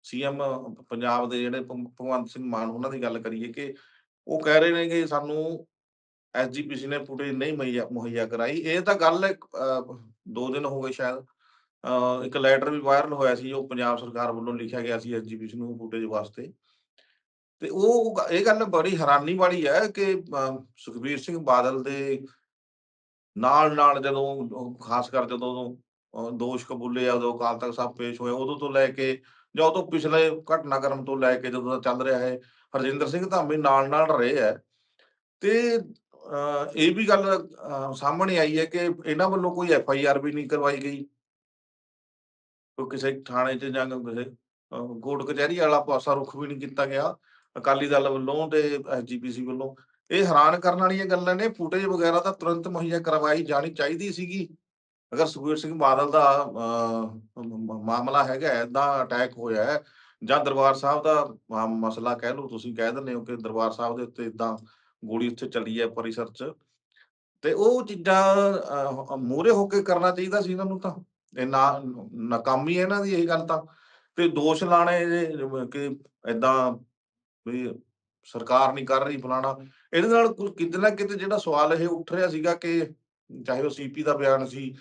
ਸੀਐਮ ਪੰਜਾਬ ਦੇ ਜਿਹੜੇ ਭਗਵੰਤ ਸਿੰਘ ਮਾਨ ਉਹਨਾਂ ਦੀ ਗੱਲ ਕਰੀਏ ਕਿ ਉਹ ਕਹਿ ਰਹੇ ਨੇ ਕਿ ਸਾਨੂੰ ਐਸਜੀਪੀਸੀ ਨੇ ਫੁਟੇਜ ਨਹੀਂ ਮੁਹੱਈਆ ਮੁਹੱਈਆ ਕਰਾਈ। ਇਹ ਤਾਂ ਗੱਲ ਦੋ ਦਿਨ ਹੋ ਗਏ ਸ਼ਾਇਦ। ਇੱਕ ਲੈਟਰ ਵੀ ਵਾਇਰਲ ਹੋਇਆ ਸੀ, ਉਹ ਪੰਜਾਬ ਸਰਕਾਰ ਵੱਲੋਂ ਲਿਖਿਆ ਗਿਆ ਸੀ ਐਸਜੀਪੀਸੀ ਨੂੰ ਫੁਟੇਜ ਵਾਸਤੇ। ਤੇ ਉਹ ਇਹ ਗੱਲ ਬੜੀ ਹੈਰਾਨੀ ਵਾਲੀ ਹੈ ਕਿ ਸੁਖਬੀਰ ਸਿੰਘ ਬਾਦਲ ਦੇ ਨਾਲ ਨਾਲ ਜਦੋਂ, ਖਾਸ ਕਰ ਜਦੋਂ ਦੋਸ਼ ਕਬੂਲੇ ਆ, ਉਦੋਂ ਅਕਾਲ ਤਖਤ ਸਾਹਿਬ ਪੇਸ਼ ਹੋਏ, ਉਦੋਂ ਤੋਂ ਲੈ ਕੇ ਜਾਂ ਉਦੋਂ ਪਿਛਲੇ ਘਟਨਾਕ੍ਰਮ ਤੋਂ ਲੈ ਕੇ ਜਦੋਂ ਦਾ ਚੱਲ ਰਿਹਾ ਹੈ, ਹਰਜਿੰਦਰ ਸਿੰਘ ਧਾਮੀ ਨਾਲ ਨਾਲ ਰਹੇ ਹੈ। ਤੇ ਇਹ ਵੀ ਗੱਲ ਸਾਹਮਣੇ ਆਈ ਹੈ ਕਿ ਇਹਨਾਂ ਵੱਲੋਂ ਕੋਈ ਐਫ ਆਈ ਆਰ ਵੀ ਨਹੀਂ ਕਰਵਾਈ ਗਈ। ਕੋਈ ਕਿਸੇ ਥਾਣੇ 'ਚ ਜਾਂ ਕਿਸੇ ਕੋਰਟ ਕਚਹਿਰੀ ਵਾਲਾ ਪਾਸਾ ਰੁਖ ਵੀ ਨਹੀਂ ਕੀਤਾ ਗਿਆ ਅਕਾਲੀ ਦਲ ਵੱਲੋਂ ਤੇ ਐਸਜੀਪੀਸੀ ਵੱਲੋਂ। ਇਹ ਹੈਰਾਨ ਕਰਨ ਵਾਲੀਆਂ ਗੱਲਾਂ ਨੇ ਫੁਟੇਜ ਵਗੈਰਾ ਤਾਂ ਤੁਰੰਤ ਮੁਹੱਈਆ ਕਰਵਾਈ ਜਾਣੀ ਚਾਹੀਦੀ ਸੀਗੀ। ਅਗਰ ਸੁਖਬੀਰ ਸਿੰਘ ਬਾਦਲ ਦਾ ਅਹ, ਮਾਮਲਾ ਹੈਗਾ ਏਦਾਂ ਅਟੈਕ ਹੋਇਆ ਹੈ ਜਾਂ ਦਰਬਾਰ ਸਾਹਿਬ ਦਾ ਮਸਲਾ ਕਹਿ ਲਓ ਤੁਸੀਂ ਕਹਿ ਦਿੰਦੇ ਹੋ ਕਿ ਦਰਬਾਰ ਸਾਹਿਬ ਦੇ ਉੱਤੇ ਇਦਾਂ ਗੋਲੀ ਉੱਥੇ ਚੱਲੀ ਹੈ ਪਰਿਸਰ ਚ। ਤੇ ਉਹ ਚੀਜ਼ਾਂ ਮੂਰੇ ਹੋ ਕੇ ਕਰਨਾ ਚਾਹੀਦਾ ਸੀ ਇਹਨਾਂ ਨੂੰ ਤਾਂ। ਇਹ ਨਾ, ਨਾਕਾਮੀ ਇਹਨਾਂ ਦੀ ਇਹ ਗੱਲ ਤਾਂ। ਤੇ ਦੋਸ਼ ਲਾਣੇ ਕਿ ਏਦਾਂ ਵੀ ਸਰਕਾਰ ਨਹੀਂ ਕਰ ਰਹੀ ਫਲਾਣਾ। ਇਹਦੇ ਨਾਲ ਕਿਤੇ ਨਾ ਕਿਤੇ ਜਿਹੜਾ ਸਵਾਲ ਇਹ ਉੱਠ ਰਿਹਾ ਸੀਗਾ ਕਿ ਚਾਹੇ ਉਹ ਸੀਪੀ ਦਾ ਬਿਆਨ ਸੀ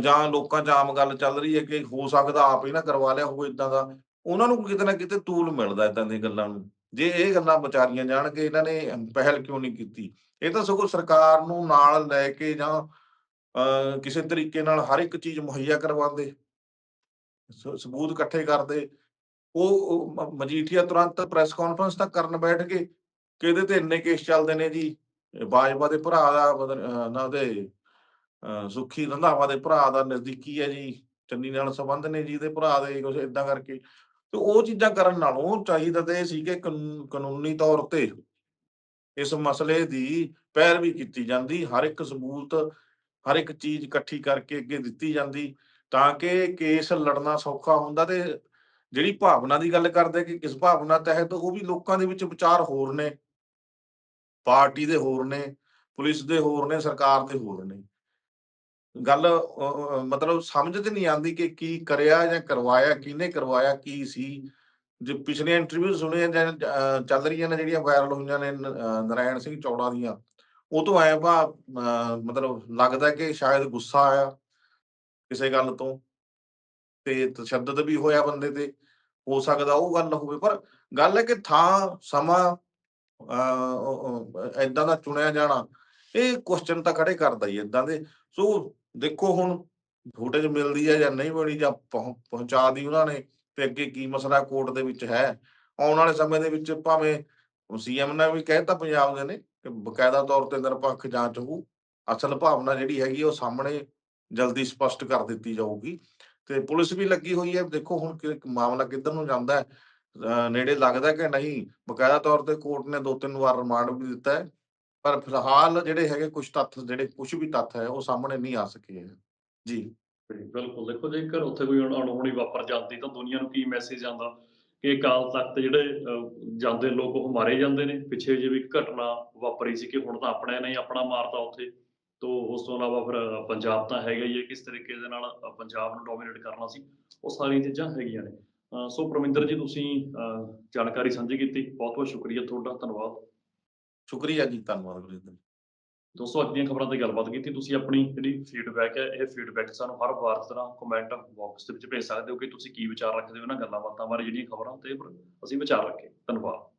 ਜਾਂ ਲੋਕਾਂ 'ਚ ਆਮ ਗੱਲ ਚੱਲ ਰਹੀ ਹੈ ਕਿ ਹੋ ਸਕਦਾ ਆਪ ਹੀ ਨਾ ਕਰਵਾ ਲਿਆ ਹੋਵੇ ਇਦਾਂ ਦਾ। ਉਹਨਾਂ ਨੂੰ ਕਿਤੇ ਨਾ ਕਿਤੇ ਤੂਲ ਮਿਲਦਾ ਇਦਾਂ ਦੀਆਂ ਗੱਲਾਂ ਨੂੰ। ਜੇ ਇਹ ਗੱਲਾਂ ਵਿਚਾਰੀਆਂ ਜਾਣਗੇ ਇਹਨਾਂ ਨੇ ਪਹਿਲ ਕਿਉਂ ਨਹੀਂ ਕੀਤੀ? ਇਹ ਤਾਂ ਸਗੋਂ ਸਰਕਾਰ ਨੂੰ ਨਾਲ ਲੈ ਕੇ ਜਾਂ ਕਿਸੇ ਤਰੀਕੇ ਨਾਲ ਹਰ ਇੱਕ ਚੀਜ਼ ਮੁਹੱਈਆ ਕਰਵਾਉਂਦੇ ਸਬੂਤ ਇਕੱਠੇ ਕਰਦੇ ਉਹ ਮਜੀਠੀਆ ਤੁਰੰਤ ਪ੍ਰੈਸ ਕਾਨਫਰੰਸ ਤਾਂ ਕਰਨ ਬੈਠ ਗਏ ਕਿ ਇਹਦੇ ਤੇ ਇੰਨੇ ਕੇਸ ਚੱਲਦੇ ਨੇ ਜੀ? ਬਾਜਵਾ ਦੇ ਭਰਾ ਦਾ ਨਾ ਉਹਦੇ ਅਹ, ਸੁੱਖੀ ਰੰਧਾਵਾ ਦੇ ਭਰਾ ਦਾ ਨਜ਼ਦੀਕੀ ਹੈ ਜੀ ਚੰਨੀ ਨਾਲ ਸੰਬੰਧ ਨੇ ਜੀ ਦੇ ਭਰਾ ਦੇ ਕੁਝ ਇਦਾਂ ਕਰਕੇ। ਤੇ ਉਹ ਚੀਜ਼ਾਂ ਕਰਨ ਨਾਲੋਂ ਚਾਹੀਦਾ ਤਾਂ ਇਹ ਸੀ ਕਿ ਕਾਨੂੰਨ- ਕਾਨੂੰਨੀ ਤੌਰ ਤੇ ਇਸ ਮਸਲੇ ਦੀ ਪੈਰਵੀ ਕੀਤੀ ਜਾਂਦੀ, ਹਰ ਇੱਕ ਸਬੂਤ, ਹਰ ਇੱਕ ਚੀਜ਼ ਇਕੱਠੀ ਕਰਕੇ ਅੱਗੇ ਦਿੱਤੀ ਜਾਂਦੀ ਤਾਂ ਕਿ ਕੇਸ ਲੜਨਾ ਸੌਖਾ ਹੁੰਦਾ ਤੇ ਜਿਹੜੀ ਭਾਵਨਾ ਦੀ ਗੱਲ ਕਰਦੇ ਕਿ ਕਿਸ ਭਾਵਨਾ ਤਹਿਤ ਉਹ ਵੀ ਲੋਕਾਂ ਦੇ ਵਿੱਚ ਵਿਚਾਰ ਹੋਰ ਨੇ, ਪਾਰਟੀ ਦੇ ਹੋਰ ਨੇ, ਪੁਲਿਸ ਦੇ ਹੋਰ ਨੇ, ਸਰਕਾਰ ਦੇ ਹੋਰ ਨੇ। ਗੱਲ ਮਤਲਬ ਸਮਝ ਤੇ ਨਹੀਂ ਆਉਂਦੀ ਕਿ ਕੀ ਕਰਿਆ ਜਾਂ ਕਰਵਾਇਆ, ਕਿਹਨੇ ਕਰਵਾਇਆ, ਕੀ ਸੀ? ਜੇ ਪਿਛਲੀਆਂ ਇੰਟਰਵਿਊ ਸੁਣੀਆਂ ਜਾਂ ਚੱਲ ਰਹੀਆਂ ਨੇ ਜਿਹੜੀਆਂ ਵਾਇਰਲ ਹੋਈਆਂ ਨੇ ਨਰਾਇਣ ਸਿੰਘ ਚੌੜਾ ਦੀਆਂ, ਉਹ ਤੋਂ ਐ ਭਾ ਮਤਲਬ ਲੱਗਦਾ ਕਿ ਸ਼ਾਇਦ ਗੁੱਸਾ ਆਇਆ ਕਿਸੇ ਗੱਲ ਤੋਂ ਤੇ ਤਸ਼ੱਦਦ ਵੀ ਹੋਇਆ ਬੰਦੇ ਤੇ, ਹੋ ਸਕਦਾ ਉਹ ਗੱਲ ਹੋਵੇ। ਪਰ ਗੱਲ ਹੈ ਕਿ ਥਾਂ, ਸਮਾਂ ਐਦਾਂ ਦਾ ਚੁਣਿਆ ਜਾਣਾ, ਇਹ ਕੁਐਸਚਨ ਤਾਂ ਖੜੇ ਕਰਦਾ ਹੀ ਏਦਾਂ ਦੇ। ਸੋ ਦੇਖੋ ਹੁਣ ਫੁਟੇਜ ਮਿਲਦੀ ਹੈ ਜਾਂ ਨਹੀਂ ਮਿਲਦੀ ਜਾਂ ਪਹੁੰ- ਪਹੁੰਚਾ ਦੀ ਉਹਨਾਂ ਨੇ ਤੇ ਅੱਗੇ ਕੀ ਮਸਲਾ ਕੋਰਟ ਦੇ ਵਿੱਚ ਹੈ। ਆਉਣ ਵਾਲੇ ਸਮੇਂ ਦੇ ਵਿੱਚ ਭਾਵੇਂ ਸੀਐਮ ਨੇ ਵੀ ਕਹਿਤਾ ਪੰਜਾਬ ਦੇ ਨੇ ਕਿ ਬਕਾਇਦਾ ਤੌਰ ਤੇ ਨਿਰਪੱਖ ਜਾਂਚ ਹੋਊ, ਅਸਲ ਭਾਵਨਾ ਜਿਹੜੀ ਹੈਗੀ ਉਹ ਸਾਹਮਣੇ ਜਲਦੀ ਸਪਸ਼ਟ ਕਰ ਦਿੱਤੀ ਜਾਊਗੀ। ਤੇ ਪੁਲਿਸ ਵੀ ਲੱਗੀ ਹੋਈ ਹੈ, ਦੇਖੋ ਹੁਣ ਕਿ ਮਾਮਲਾ ਕਿੱਧਰ ਨੂੰ ਜਾਂਦਾ ਹੈ। ਨੇੜੇ ਲੱਗਦਾ ਕਿ ਨਹੀਂ? ਬਕਾਇਦਾ ਤੌਰ ਤੇ ਕੋਰਟ ਨੇ ਦੋ ਤਿੰਨ ਵਾਰ ਰਿਮਾਂਡ ਵੀ ਦਿੱਤਾ ਹੈ। ਪਰ ਫਿਲਹਾਲ ਜਿਹੜੇ ਹੈਗੇ ਕੁਝ ਤੱਥ ਜਿਹੜੇ ਕੁਝ ਵੀ ਤੱਥ ਹੈ ਉਹ ਸਾਹਮਣੇ ਨਹੀਂ ਆ ਸਕੇ ਹੈ ਜੀ। ਬਿਲਕੁਲ। ਦੇਖੋ ਜੇਕਰ ਉੱਥੇ ਕੋਈ ਅਣਹੋਣੀ ਵਾਪਰ ਜਾਂਦੀ ਤਾਂ ਦੁਨੀਆ ਨੂੰ ਕੀ ਮੈਸੇਜ ਜਾਂਦਾ ਕਿ ਅਕਾਲ ਤਖਤ ਜਿਹੜੇ ਜਾਂਦੇ ਲੋਕ ਉਹ ਮਾਰੇ ਜਾਂਦੇ ਨੇ। ਪਿੱਛੇ ਜੇ ਵੀ ਇੱਕ ਘਟਨਾ ਵਾਪਰੀ ਸੀ ਕਿ ਹੁਣ ਤਾਂ ਆਪਣੇ ਨੇ ਆਪਣਾ ਮਾਰਤਾ ਉੱਥੇ। ਤੋਂ ਉਸ ਤੋਂ ਇਲਾਵਾ ਫਿਰ ਪੰਜਾਬ ਤਾਂ ਹੈਗਾ ਹੀ ਹੈ ਕਿਸ ਤਰੀਕੇ ਦੇ ਨਾਲ ਪੰਜਾਬ ਨੂੰ ਡੋਮੀਨੇਟ ਕਰਨਾ ਸੀ। ਉਹ ਸਾਰੀਆਂ ਚੀਜ਼ਾਂ ਹੈਗੀਆਂ ਨੇ। ਸੋ ਪਰਮਿੰਦਰ ਜੀ ਤੁਸੀਂ ਅਹ, ਜਾਣਕਾਰੀ ਸਾਂਝੀ ਕੀਤੀ। ਬਹੁਤ ਬਹੁਤ ਸ਼ੁਕਰੀਆ ਤੁਹਾਡਾ। ਧੰਨਵਾਦ। ਸ਼ੁਕਰੀਆ ਜੀ, ਧੰਨਵਾਦ ਗੁਰਿੰਦਰ ਦੋਸਤੋ, ਅੱਜ ਦੀਆਂ ਖਬਰਾਂ ਤੇ ਗੱਲਬਾਤ ਕੀਤੀ। ਤੁਸੀਂ ਆਪਣੀ ਜਿਹੜੀ ਫੀਡਬੈਕ ਹੈ, ਇਹ ਫੀਡਬੈਕ ਸਾਨੂੰ ਹਰ ਵਾਰ ਤਰ੍ਹਾਂ ਕਮੈਂਟ ਬਾਕਸ ਦੇ ਵਿੱਚ ਭੇਜ ਸਕਦੇ ਹੋ ਕਿ ਤੁਸੀਂ ਕੀ ਵਿਚਾਰ ਰੱਖਦੇ ਹੋ ਇਹਨਾਂ ਗੱਲਾਂ ਬਾਤਾਂ ਬਾਰੇ, ਜਿਹੜੀਆਂ ਖਬਰਾਂ ਤੇ ਅਸੀਂ ਵਿਚਾਰ ਰੱਖੇ। ਧੰਨਵਾਦ।